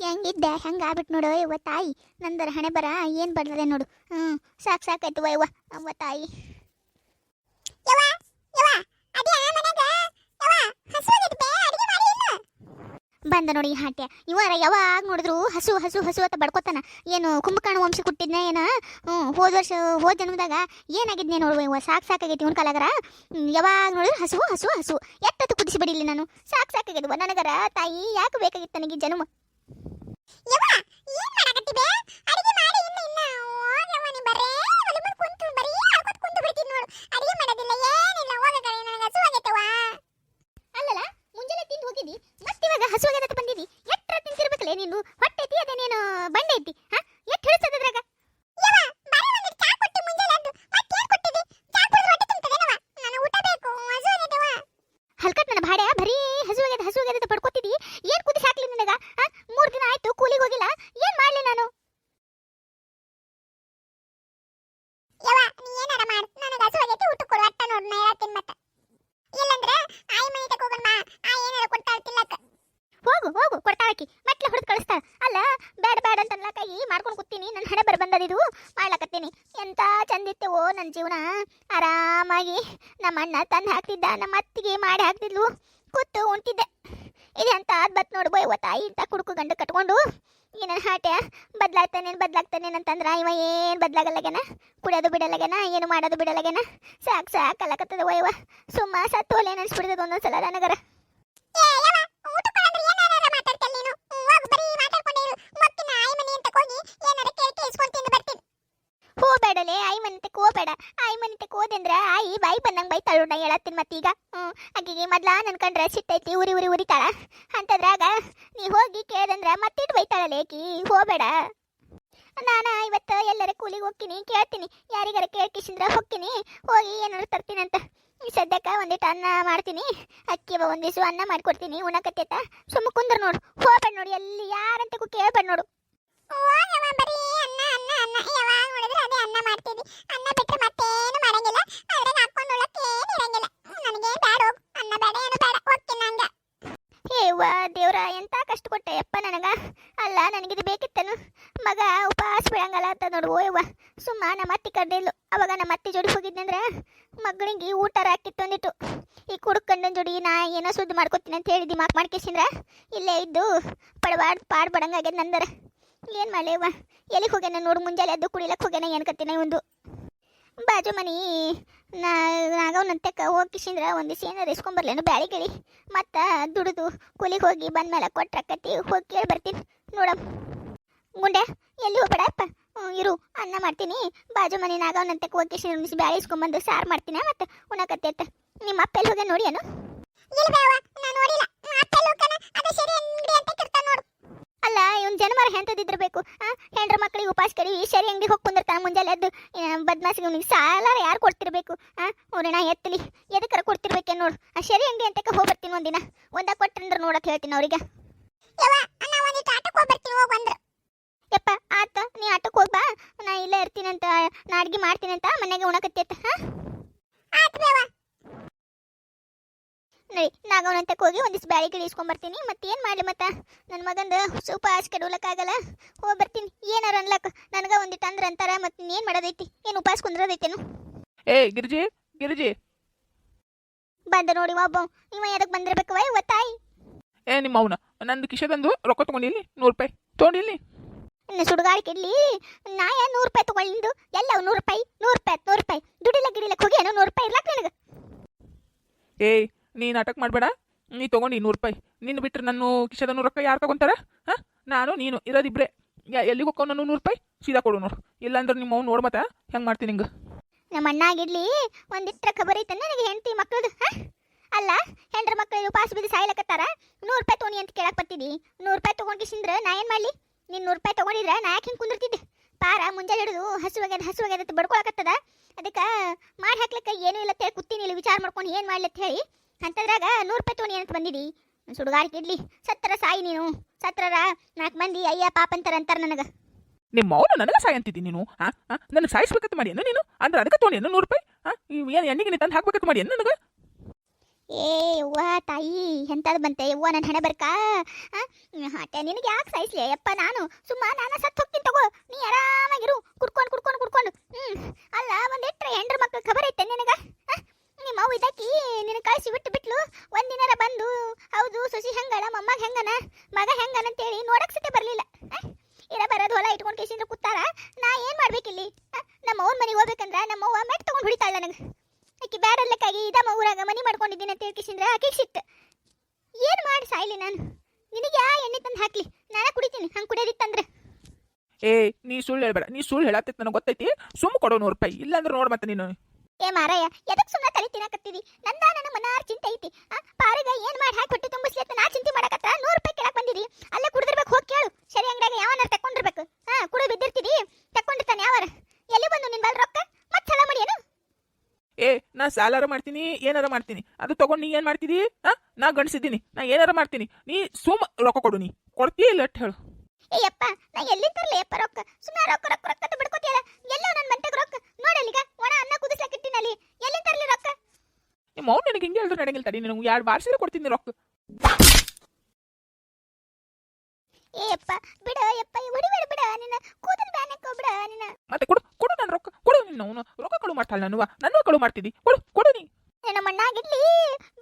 ಹೆಂಗಿದ್ದೆ? ಹೆಂಗೆ ಆಗ್ಬಿಟ್ಟು ನೋಡು? ಯವ್ವ ತಾಯಿ ನಂದರ ಹಣೆ ಬರ ಏನು ಬರ್ತದೆ ನೋಡು. ಹ್ಞೂ ಸಾಕು ಸಾಕಾಯ್ತು ಯವ್ವ ಅವ್ವ ತಾಯಿ. ಬಂದ ನೋಡಿ ಈ ಹಾಟ್ಯ. ಇವರ ಯಾವಾಗ ನೋಡಿದ್ರು ಹಸು ಹಸು ಹಸು ಅಂತ ಬಡ್ಕೋತಾನ. ಏನು ಕುಂಭಕರ್ಣ ವಂಶ ಕೊಟ್ಟಿದ್ನ ಏನ? ಹ್ಞೂ ಹೋದ ವರ್ಷ ಹೋದ ಜನ್ಮದಾಗ ಏನಾಗಿದ್ನೇ ನೋಡುವ ಇವ ಸಾಕು ಸಾಕಾಗೈತಿ ಇವನ್ ಕಾಲಾಗರ. ಯಾವಾಗ ನೋಡಿದ್ರು ಹಸು ಹಸು ಹಸು. ಎತ್ತತ್ತು ಕುದಿಸಿ ಬಿಡಿಲಿ ನಾನು. ಸಾಕು ಸಾಕಾಗಿದ್ವ ನನಗರ ತಾಯಿ ಯಾಕೆ ಬೇಕಾಗಿತ್ತು ನನಗೆ ಜನ್ಮ? ಅಲ್ಲಲ್ಲ ಮಾಡ್ಲಕತ್ತೀನಿ ಎಂತ ಓ ನನ್ನ ಜೀವನ. ಆರಾಮಾಗಿ ನಮ್ಮ ಅಣ್ಣ ತಂದು ಹಾಕ್ತಿದ್ದ, ನಮ್ಮ ಅತ್ತಿಗೆ ಮಾಡಿ ಹಾಕ್ತಿದ್ಲು. ಕೂತು ಉಂಟಿದ್ದೆ ಇದೆಂತ ಅದ್ ಬತ್ ನೋಡು ಬೋಯ್ ತಾಯಿ ಇಂಥ ಕುಡುಕು ಗಂಡು ಕಟ್ಕೊಂಡು. ಈ ನನ್ನ ಹಾಟ್ಯ ಬದಲಾಗ್ತಾನೇನು ಬದಲಾಗ್ತಾನೇನು ಅಂತಂದ್ರ ಇವ ಏನು ಬದ್ಲಾಗಲ್ಲಗೇನ ಕುಡಿಯೋದು ಬಿಡಲ್ಲಗೇನ ಏನು ಮಾಡೋದು ಬಿಡಲ್ಲಗೇನ ಸಾಕು ಸಾಕು ಅಲ್ಲಕತ್ತದ ವಯವ ಸುಮ್ಮ ಸತ್ತು ಒಲೆ ಒಂದೊಂದು ಸಲ ನನಗರ ಹೋಗ್ಬೇಡಲೆ ಆಯಿ ಮನೆತಕ್ಕೆ ಕೋಬೇಡ. ಆಯಿ ಮನೆತಕ್ಕೆ ಹೋದಂದ್ರ ಆಯಿ ಬಾಯಿ ಬಂದಂಗೆ ಬೈ ನಾ ಹೇಳತ್ತೀನಿ ಮತ್ತೀಗ. ಹ್ಞೂ ಆಕಿಗೆ ಮೊದ್ಲ ನನ್ ಕಂಡ್ರೆ ಸಿಟ್ಟೈತಿ, ಉರಿ ಉರಿ, ಉರಿತಾಳ. ಅಂತದ್ರಾಗ ನೀ ಹೋಗಿ ಕೇಳ್ದಂದ್ರ ಮತ್ತಿಟ್ಟು ಬೈತಾಳಲೆ ಆಕಿ ಹೋಗ್ಬೇಡ ನಾನ ಇವತ್ತು ಎಲ್ಲರ ಕೂಲಿಗೆ ಹೋಗ್ತೀನಿ, ಕೇಳ್ತೀನಿ. ಯಾರಿಗಾರ ಕೇಳ್ಕಿಸಿಂದ್ರ ಹೋಗ್ತೀನಿ. ಹೋಗಿ ಏನಾರು ತರ್ತೀನಂತ. ಸದ್ಯಕ್ಕೆ ಒಂದಿಟ್ಟು ಅನ್ನ ಮಾಡ್ತೀನಿ. ಅಕ್ಕಿ ಒಂದಿಸು ಅನ್ನ ಮಾಡ್ಕೊಡ್ತೀನಿ, ಉಣಕತ್ತೈತ. ಸುಮ್ಮ ಕುಂದ್ರ ನೋಡು. ಹೋಗ್ಬೇಡ ನೋಡಿ, ಎಲ್ಲಿ ಯಾರಂತಕ್ಕೂ ಕೇಳ್ಬೇಡ ನೋಡು. ದೇವ್ರ, ಎಂತ ಕಷ್ಟ ಕೊಟ್ಟೆ ಯಪ್ಪ ನನಗ. ಅಲ್ಲ, ನನಗಿದು ಬೇಕಿತ್ತನು? ಮಗ ಉಪವಾಸ ಬಿಡಂಗಲ್ಲ ಅಂತ ನೋಡು ಓಯವ್ವ ಸುಮ್ಮ ನಮ್ಮ ಅತ್ತಿ ಕಡ್ಡಿಲ್ಲು ಅವಾಗ ನಮ್ಮ ಅತ್ತಿ ಜೋಡಿ ಹೋಗಿದ್ನಂದ್ರ ಮಗಳಿಗೆ ಊಟ ರಾಕಿ ತಂದಿಟ್ಟು ಈ ಕುಡ್ಕಂಡನ್ ಜೋಡಿ ನಾ ಏನೋ ಸುದ್ದಿ ಮಾಡ್ಕೊತೀನಿ ಅಂತ ಹೇಳಿ ದಿಮಾಕ್ ಮಾಡ್ಕೇಸಿಂದ್ರ? ಇಲ್ಲೇ ಇದ್ದು ಪಡಬಾರ್ದು ಪಾಡ್ ಬಡಂಗಾಗ್ಯದ ನಂದರ. ಏನು ಮಾಡ್ಲೇವ್ವ ಎಲ್ಲಿಗೆ ಹೋಗ್ಯಾನ ನೋಡು, ಮುಂಜಾನೆ ಅದು ಕುಡಿಲಕ್ಕೆ ಹೋಗ್ಯಾನ, ಏನು ಕತ್ತಿನ ಒಂದು ಬಾಜು ಮನಿ, ನಾ ನಾಗವನಂತಕ್ಕ ಹೋಗಿಸಿಂದ್ರ ಒಂದು ದಿವಸ ಏನಾರು ಇಸ್ಕೊಂಬರ್ಲೇನು ಬ್ಯಾಳಿ ಗಿಳಿ ಮತ್ತು ದುಡಿದು ಕೂಲಿಗೆ ಹೋಗಿ ಬಂದ್ಮೇಲೆ ಕೊಟ್ರಕ್ಕತ್ತಿ ಹೋಗಿ ಕೇಳಿ ಬರ್ತೀನಿ. ನೋಡಮ್. ಗುಂಡೆ ಎಲ್ಲಿ ಹೋಗ್ಬೇಡಪ್ಪ ಇರು, ಅನ್ನ ಮಾಡ್ತೀನಿ. ಬಾಜು ಮನೆ ನಾಗವನಂತಕ್ಕೆ ಹೋಗಿ ಉಣಿಸಿ ಬ್ಯಾಳಿ ಇಸ್ಕೊಂಬಂದು ಸಾರು ಮಾಡ್ತೀನಿ ಮತ್ತು ಉಣಕತ್ತಿ ಅತ್ತ ನಿಮ್ಮ ಅಪ್ಪ ಎಲ್ಲಿ ಹೋಗ್ಯಾನ ನೋಡಿ ಏನು? ಅಲ್ಲ ಇವನ್ ಜನಮರ ಹೆಂತದಿದ್ರ ಆ? ಹೆಂಡ್ರ ಮಕ್ಕಳಿಗೆ ಉಪಾಸ ಕರಿ ಈ ಶರಿ ಅಂಗಡಿ ಹೋಗಿ ಕುಂದಿರ್ತಾನ ಮುಂಜಾನೆ ಎದ್ದು ಬದ್ಮಾಸಿಗೆ ಅವ್ನಿಗೆ ಸಾಲ ಯಾರು ಕೊಡ್ತಿರ್ಬೇಕು ಋಣ ಎತ್ತಲಿ ಎದಕ್ಕರ ಕೊಡ್ತಿರ್ಬೇಕೆ ನೋಡು. ಆ ಶರಿ ಅಂಗಡಿ ಅಂತಕ್ಕೆ ಹೋಗಿ ಬರ್ತೀನಿ ಒಂದಿನ. ಒಂದ ಕೊಟ್ಟಂದ್ರ ನೋಡಕ್ಕೆ ಹೇಳ್ತೀನಿ ಅವ್ರಿಗೆ. ಯಪ್ಪ ಆತ ನೀ ಆಟಕ್ಕೆ ಹೋಗ್ಬಾ ನಾ ಇಲ್ಲೇ ಇರ್ತೀನಂತ ನಾ ಅಡ್ಗೆ ಮಾಡ್ತೀನಂತ ಮನೆಗೆ ಉಣಕತ್ತೈತ ಹಾ? ನಡಿ ಅವನಂತೆ ಹೋಗಿ ಒಂದಿಷ್ಟು ಬ್ಯಾಳಿ ಗಿಡ ಇಸ್ಕೊಂಬರ್ತೀನಿ ಏನು ಮಾಡಲಿ ಮತ್ತೆ? ನನ್ನ ಮಗಂದು ಸೂಪ ಆಸ್ ಕೆಡವಲಕ್ಕಾಗಲ್ಲ ಹೋಗಿ ಬರ್ತೀನಿ. ಏನಾರ ಅನ್ಲಕ್ಕ ನನಗೆ ಒಂದಿಟ್ಟು ಅಂದ್ರೆ ಅಂತಾರ ಮತ್ತೆ ಏನು ಮಾಡೋದೈತಿ? ಏನು ಉಪವಾಸ ಕುಂದ್ರದೈತೇನು? ಏ ಗಿರಿಜಿ ಗಿರಿಜಿ. ಬಂದ ನೋಡಿ ಒಬ್ಬ. ಇವ ಎದಕ್ಕೆ ಬಂದಿರ್ಬೇಕವ ಇವ ತಾಯಿ ಏ ನಿಮ್ಮ ಅವನ. ನಂದು ಕಿಶದಂದು ರೊಕ್ಕ ತಗೊಂಡಿಲ್ಲಿ ನೂರು ರೂಪಾಯಿ. ತೊಗೊಂಡಿಲ್ಲಿ ಇನ್ನು ಸುಡುಗಾಡಿಕೆ ನಾ ಏನು ನೂರು ರೂಪಾಯಿ ತಗೊಂಡು ಎಲ್ಲ ನೂರು ರೂಪಾಯಿ ನೂರು ರೂಪಾಯಿ ನೂರು ರೂಪಾಯಿ. ದುಡಿಲ ಗಿಡಿಲಕ್ಕೆ ಹೋಗಿ ಏನೋ ನೂರು ರೂಪಾಯಿ ಇರ್ಲಕ್ಕ ನನಗೆ. ಏಯ್ ನೀ ನಾಟಕ ಮಾಡಬೇಡ, ನೀ ತೊಗೊಂಡು ಇನ್ನೂರು ರೂಪಾಯಿ. ನಿನ್ನ ಬಿಟ್ಟರೆ ನನ್ನ ಕಿಶದನ್ನು ರೊಕ್ಕ ಯಾರು ತಗೊಂತಾರೆ? ಹಾಂ? ನಾನು, ನೀನು, ಇರೋದಿಬ್ರೆ. ಎಲ್ಲಿಗೆ ಹೋಗೋ ನಾನು ನೂರು ರೂಪಾಯಿ? ಸೀದಾ ಕೊಡು ನೋಡು. ಇಲ್ಲಾಂದ್ರೆ ನಿಮ್ಮ ಅವ್ನು ನೋಡು ಮತ್ತೆ ಹೆಂಗೆ ಮಾಡ್ತೀನಿ ಹಿಂಗೆ ನಮ್ಮ ಅಣ್ಣಾಗಿರ್ಲಿ ಒಂದಿಟ್ರ ಖಬರ್ ಐತೆ ನನಗೆ ಹೆಂಡತಿ ಮಕ್ಕಳದು ಅಲ್ಲ, ಹೆಂಡ್ರ ಮಕ್ಕಳು ಪಾಸ್ ಬಿದ್ದು ಸಾಯ್ಲಕತ್ತಾರ ನೂರು ರೂಪಾಯಿ ತೊಗೊಂಡು ಅಂತ ಕೇಳಕ್ಕೆ ಬರ್ತಿದ್ದಿ. ನೂರು ರೂಪಾಯಿ ತೊಗೊಂಡಿಸಿಂದ್ರ ನಾ ಏನು ಮಾಡಲಿ? ನೀನು ನೂರು ರೂಪಾಯಿ ತೊಗೊಂಡಿದ್ರೆ ನಾ ಯಾಕೆ ಹಿಂಗೆ ಕುಂದಿರ್ತಿದ್ದೆ? ಪಾರ, ಮುಂಜಾನೆ ಹಿಡಿದು ಹಸುವಾಗ್ಯದ ಹಸುವಾಗ್ಯದ ಬಡ್ಕೊಳಕತ್ತದ ಅದಕ್ಕೆ, ಮಾಡಿ ಹಾಕ್ಲಿಕ್ಕೆ ಏನೂ ಇಲ್ಲ ಅಂತ ಹೇಳಿ ಕೂತೀನಿ ಇಲ್ಲಿ ವಿಚಾರ ಮಾಡ್ಕೊಂಡು ಏನು ಮಾಡ್ಲಿ ಅಂತ ಹೇಳಿ. ಅಂತದ್ರಾಗ ನೂರು ರೂಪಾಯಿ ತೋಣಿ ಅಂತ ಬಂದಿದಿ. ಸುಡುಗಾರಿಕೆ ಇಡ್ಲಿ ಸತ್ತರ ಸಾಯಿ ನೀನು. ಸತ್ರರ ನಾಲ್ಕು ಮಂದಿ ಅಯ್ಯ ಪಾಪ ಅಂತಾರ ಅಂತಾರ ನನಗೆ. ನಿಮ್ಮ ಅವನು ನನಗೆ ಸಾಯಿ ಅಂತಿದ್ದೀನಿ ನೀನು ಹಾ ಹಾಂ ನನಗೆ ಸಾಯಿಸ್ಬೇಕಂತ ಮಾಡಿ ಏನು ನೀನು? ಅಂದ್ರೆ ಅದಕ್ಕೆ ತೋಣಿ ಏನು ನೂರು ರೂಪಾಯಿ? ಹಾಂ ಏನು ಎಣ್ಣೆಗೆ ತಂದು ಹಾಕ್ಬೇಕಂತ ಮಾಡಿ ಏನು ನನಗೆ? ಏ ಯವ್ವ ತಾಯಿ ಎಂಥದ್ದು ಬಂತೆ? ಯವ್ವ ನನ್ನ ಹಣೆ ಬರ್ಕಾ? ಹಾಟೆ ನಿನಗೆ ಯಾಕೆ ಸಾಯಿಸ್ಲಿ? ಯಪ್ಪ ನಾನು ಸುಮ್ಮ ನಾನು ಸತ್ತು ಹೋಗ್ತೀನಿ ತಗೋ. ನೀ ಆರಾಮಾಗಿರು. ಕುಡ್ಕೊಂಡು ಕುಡ್ಕೊಂಡು ಕುಡ್ಕೊಂಡು. ಹ್ಮ್. ಅಲ್ಲ ಒಂದಿಟ್ರೆ ಹೆಂಡ್ರ ಮಕ್ಳು ಖಬರ್ ಐತೆ ನಿನಗ? ನಿಮ್ಮ ಅವ್ವ ಇದಕ್ಕಿ ನಿನ್ನ ಕಳಿಸಿ ಬಿಟ್ಟು ಬಿಟ್ಲು. ಒಂದಿನಾರ ಬಂದು, ಹೌದು ಸುಸಿ ಹೆಂಗಣ, ಮೊಮ್ಮಗ ಹೆಂಗನ ಮಗ ಹೆಂಗನ ಅಂತೇಳಿ ನೋಡಕ್ ಸತೆ ಬರ್ಲಿಲ್ಲ? ಇರ ಬರೋದು ಹೊಲ ಇಟ್ಕೊಂಡು ಕೇಸಿಂದ ಕೂತಾರ, ನಾ ಏನ್ ಮಾಡ್ಬೇಕಿಲ್ಲಿ? ನಮ್ಮ ಅವ್ವನ ಮನೆಗೆ ಹೋಗ್ಬೇಕಂದ್ರ ನಮ್ಮ ಅವ್ವ ಮೆಟ್ ತಗೊಂಡು ಹುಡಿತಾಳ ನನಗೆ. ಆಕಿ ಬ್ಯಾಡಲ್ಲಕ್ಕಾಗಿ ಇದಮ್ಮ ಊರಾಗ ಮನಿ ಮಾಡ್ಕೊಂಡಿದ್ದೀನಿ ಅಂತ ಹೇಳ್ಕಿಸಿಂದ್ರ ಆಕೆಗೆ ಸಿಟ್ಟು ಏನ್ ಮಾಡಿ ಸಾಯ್ಲಿ ನಾನು? ನಿನಗೆ ಯಾ ಎಣ್ಣೆ ತಂದು ಹಾಕ್ಲಿ? ನಾನೇ ಕುಡಿತೀನಿ, ಹಂಗೆ ಕುಡಿಯೋದಿತ್ತಂದ್ರೆ. ಏ ನೀ ಸುಳ್ಳು ಹೇಳ್ಬೇಡ. ನೀ ಸುಳ್ಳು ಹೇಳತ್ತೈತಿ ನನಗೆ ಗೊತ್ತೈತಿ. ಸುಮ್ಮ ಕೊಡೋ ನೂರು ರೂಪಾಯಿ, ಇಲ್ಲಾಂದ್ರೆ ನೋಡ್ ಮತ್ತೆ ನೀನು. ಏ ಮಾರಾಯ, ಎದಕ್ ಸುಮ್ಮನೆ ತಲೆ ತಿನ್ನಕತ್ತಿದಿ ನಂದ ನನ್ನ ಮನಾರ್ ಚಿಂತೆ ಐತಿ. ಆ, ಪಾರಿಗ ಏನ್ ಮಾಡಿ ಹಾಕಿ ಹೊಟ್ಟೆ ತುಂಬಿಸ್ಲಿ ಅಂತ ನಾ ಚಿಂತೆ ಮಾಡಕತ್ತ ನೂರು ರೂಪಾಯಿ ಕೇಳಕ್ ಬಂದಿರಿ ಅಲ್ಲೇ ಕುಡಿದಿರ್ಬೇಕು, ಹೋಗಿ ಕೇಳು. ಸರಿ ಅಂಗಡಿಯಾಗ ಯಾವನಾರ ತಕೊಂಡಿರ್ಬೇಕು ಹಾ ಕುಡಿದು ಬಿದ್ದಿರ್ತೀರಿ. ತಕೊಂಡಿರ್ತಾನೆ ಯಾವಾರ? ಎಲ್ಲಿ ಬಂದು ನಿನ್ ಬಲ್ ರೊಕ್ಕ? ಮತ್ ಸಾಲ ಮಾಡಿ ಏ, ನಾ ಸಾಲಾರ ಮಾಡ್ತೀನಿ, ಏನಾರ ಮಾಡ್ತೀನಿ. ಅದು ತಗೊಂಡು ನೀ ಏನ್ ಮಾಡ್ತಿದಿ? ಹಾ ನಾ ಗಂಡ್ಸಿದ್ದೀನಿ. ನಾ ಏನಾರ ಮಾಡ್ತೀನಿ. ನೀ ಸುಮ್ಮ ರೊಕ್ಕ ಕೊಡು ನೀ. ಕೊಡ್ತೀಯ ಇಲ್ಲ ಹೇಳು. ಏ ಯಪ್ಪ ನಾ ಎಲ್ಲಿ ತರ್ಲಿ ಯಪ್ಪ ರೊಕ್ಕ? ಸುಮ್ಮನೆ ರೊಕ್ಕ ರೊಕ್ಕ ರೊಕ್ಕ ಅಂತ ಬಿಡ್ಕೋತಿಯಲ್ಲ? ಎಲ್ಲೋ ನನ್ನ ಮಂಟೆಗೆ ರೊಕ್ಕ. ನೋಡಲ್ಲಿಗ ಒಣ ಅನ್ನ ಕುದಿಸ್ಲಕ್ಕೆ ಇಟ್ಟಿನಲ್ಲಿ ಎಲ್ಲಿ ತರ್ಲಿ ರೊಕ್ಕ? ನಿಮ್ಮ ಅವ್ನು ನನಗೆ ಹಿಂಗೆ ಹೇಳಿದ್ರು ನಡೆಯಂಗಿಲ್ಲ ತಡಿ ನಿನಗೆ ಎರಡು ಬಾರ್ಸಿದ್ರೆ ಕೊಡ್ತೀನಿ ರೊಕ್ಕ. ಏ ಯಪ್ಪ ಬಿಡ ಯಪ್ಪ ಹೊಡಿಬೇಡ ಬಿಡ ನಿನ್ನ ಕೂದಲ್ ಬ್ಯಾನಕ್ಕೆ ಬಿಡ ನಿನ್ನ. ಮತ್ತೆ ಕೊಡು ಕೊಡು ನಾನು ರೊಕ್ಕ. ಕೊಡು ನಿನ್ನ ಅವನು. ರೊಕ್ಕ ಕಳು ಮಾಡ್ತಾಳೆ ನಾನು ನನ್ನ ಕಳು ಮಾಡ್ತಿದ್ದಿ ಕೊಡು ಕೊಡು ನೀ. ನನ್ನ ಮಣ್ಣಾಗಿರ್ಲಿ.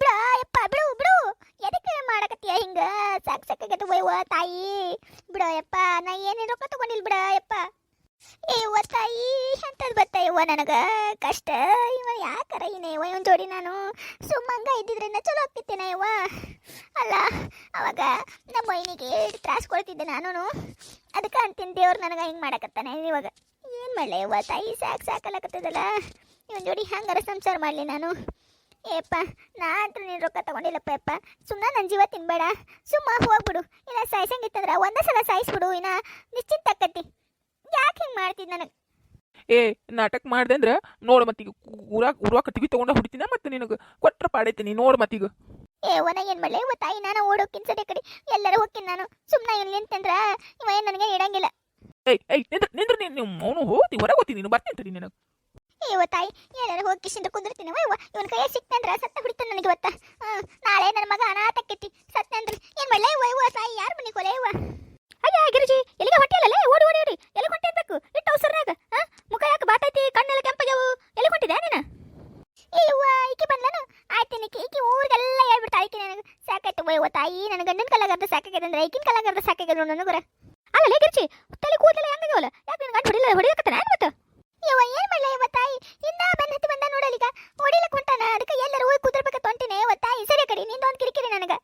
ಬಿಡ, ಯಪ್ಪ, ಬಿಡು ಬಿಡು. ಎದಕ್ಕೆ ಮಾಡಕತ್ತೀಯ ಹಿಂಗ? ಸಾಕ್ ಸಾಕಾಗತ್ತೆ ವಯ್ವ ತಾಯಿ. ಬಿಡ, ಯಪ್ಪ, ನಾ ಏನೇ ರೊಕ್ಕ ತಗೊಂಡಿಲ್ ಬಿಡ, ಯಪ್ಪ. ಏ ಯವ್ವ ತಾಯಿ ಎಂತದ್ ಬತ್ತ ಯವ್ವ ನನಗ? ಕಷ್ಟ. ಇವ ಯಾಕರ ಯವ್ವ, ಇವನ್ ಜೋಡಿ ನಾನು ಸುಮ್ಮಂಗ ಇದ್ದಿದ್ರಿಂದ ಚಲೋ ಆಗ್ತಿತ್ತೇನ ಯವ್ವ? ಅಲ್ಲ, ಅವಾಗ ನಮ್ಮ ಮೈನಿಗೆ ತ್ರಾಸ ಕೊಡ್ತಿದ್ದೆ ನಾನು ಅದಕ್ಕೆ ಅಂತೀನಿ ದೇವ್ರು ನನಗೆ ಹಿಂಗೆ ಮಾಡಕತ್ತಾನೆ ಇವಾಗ. ಏನು ಮಾಡಲಿ ಯವ್ವ, ತಾಯಿ ಸಾಕ್ ಸಾಕಲಕತ್ತದಲ್ಲ ಇವನ್ ಜೋಡಿ ಹಂಗಾರ ಸಂಸಾರ ಮಾಡಲಿ ನಾನು. ಏಪ್ಪ ನಾ ಅಂತೂ ನೀನು ರೊಕ್ಕ ತಗೊಂಡಿಲ್ಲಪ್ಪ ಯಪ್ಪ ಸುಮ್ಮನೆ ನನ್ನ ಜೀವ ತಿನ್ಬೇಡ. ಸುಮ್ಮ ಹೋಗ್ಬಿಡು. ಇಲ್ಲ ಸಾಯಿಸಂಗಿತ್ತಂದ್ರೆ ಒಂದೇ ಸಲ ಸಾಯಿಸ್ಬಿಡು. ಇನ್ನ ನಿಶ್ಚಿಂತ ಆಕತಿ ಯಾಕೆ ಹಿಂಗೆ ಮಾಡ್ತಿದ್ ನನಗೆ? ಏ ನಾಟಕ ಮಾಡ್ದೆ ಅಂದ್ರೆ ನೋಡು ಮತ್ತೀಗ ಊರಾಗ ಊರಾಗ ಕಟ್ಟಿಗೆ ತೊಗೊಂಡು ಹುಡ್ತೀನ ಮತ್ತೆ ನಿನಗೆ ಕೊಟ್ರ ಪಾಡೈತೀನಿ ನೋಡು ಮತ್ತೀಗ ಏ ಒನ ಏನು ಮಾಡಲಿ? ಇವ ತಾಯಿ ನಾನು ಓಡೋಕ್ಕಿನ್ ಸರಿ ಕಡೆ. ಎಲ್ಲರೂ ಹೋಗ್ತೀನಿ ನಾನು. ಸುಮ್ಮನೆ ಇಲ್ಲಿ ಅಂತಂದ್ರ ಇವ ಏನು ನನಗೆ ಇಡಂಗಿಲ್ಲ. ಏಯ್ ಏಯ್ ನಿಂದ್ರ ನಿಂದ್ರ ನೀನು ಅವನು ಹೋತಿ ಹೊರಗೆ ಹೋಗ್ತೀನಿ ನೀನು. ಬರ್ತೀನಿ ತಡಿ ನಿನಗೆ. ಏ ತಾಯಿ, ಎಲ್ಲರೂ ಹೋಗಿ ಕಿಶಿಂದ ಕುಂದಿರ್ತೀನಿ. ಇವ ಇವನ ಕೈ ಸಿಕ್ತಂದ್ರ ಸತ್ತ ಹುಡಿತ ನನಗೆ ಇವತ್ತ. ನಾಳೆ ನನ್ನ ಮಗ ಅನಾಥಕ್ಕೆತಿ, ಸತ್ತಂದ್ರೆ ಏನು ಮಾಡಲೇ? ಇವ ತಾಯಿ, ಯಾರು ಮನೆ ಕೊಲೆ ಇವ ಅಯ್ಯ, ಗಿರಿಜಿ, ಎಲ್ಲಿಗೆ ಹೊಟ್ಟಿಯಲ್ಲ ಓಡಿ ಓಡಿ ಓಡಿ. ಎಲ್ಲಿ ಹೊಟ್ಟಿರ್ಬೇಕು ಇಟ್ಟು ಅವಸರನಾಗ ಮುಖ ಯಾಕೆ ಬಾತೈತಿ? ಕಣ್ಣೆಲ್ಲ ಕೆಂಪಗ್ಯಾವು. ಎಲ್ಲಿ ಹೊಟ್ಟಿದೆ ನೀನು? ಅಯ್ಯವ್ವ, ಈಕೆ ಬಂದ್ಲನು? ಆಯ್ತು ಈಕಿ ಈಕೆ ಊರಿಗೆಲ್ಲ ಹೇಳ್ಬಿಡ್ತಾ ಈಕಿ ನನಗೆ. ಸಾಕಾಯ್ತು ಇವ ತಾಯಿ ನನ್ನ ಗಂಡನ ಕಲಾಗರ್ದ ಸಾಕಾಗ್ಯದ ಅಂದ್ರೆ ಈಕಿನ ಕಲಾಗರ್ದ ಸಾಕಾಗ್ಯದ ನೋಡು ನನಗುರ. ಅಲ್ಲ ಗಿರ್ಜಿ, ತಲೆ ಕೂದಲೆಲ್ಲ ಹೆಂಗಾಗ್ಯಾವಲ್ಲ? ಯಾಕೆ ನಿನ್ನ ಗಂಡ ಹೊಡಿಲ್ಲ ಹೊಡಿಯಕತ್ತಾನ ಏನು ಮತ್ತೆ ಯವ್ವ, ಏನ್ ಮಾಡ್ಲ ಯವ್ವ ತಾಯಿ? ಇಂದ ಬೆನ್ನ ಹತ್ತಿ ಬಂದ ನೋಡಲಿಗ ಹೊಡಿಲಕ್ ಹೊಂಟಾನ ಅದಕ್ಕೆ ಎಲ್ಲರೂ ಹೋಗಿ ಕುದುರ್ಬೇಕ ತೊಂಟಿನಿ ಯವ್ವ ತಾಯಿ, ಸರಿ ಕಡಿ ನಿಂದ ಒಂದ್ ಕಿರಿಕಿರಿ ನನಗ.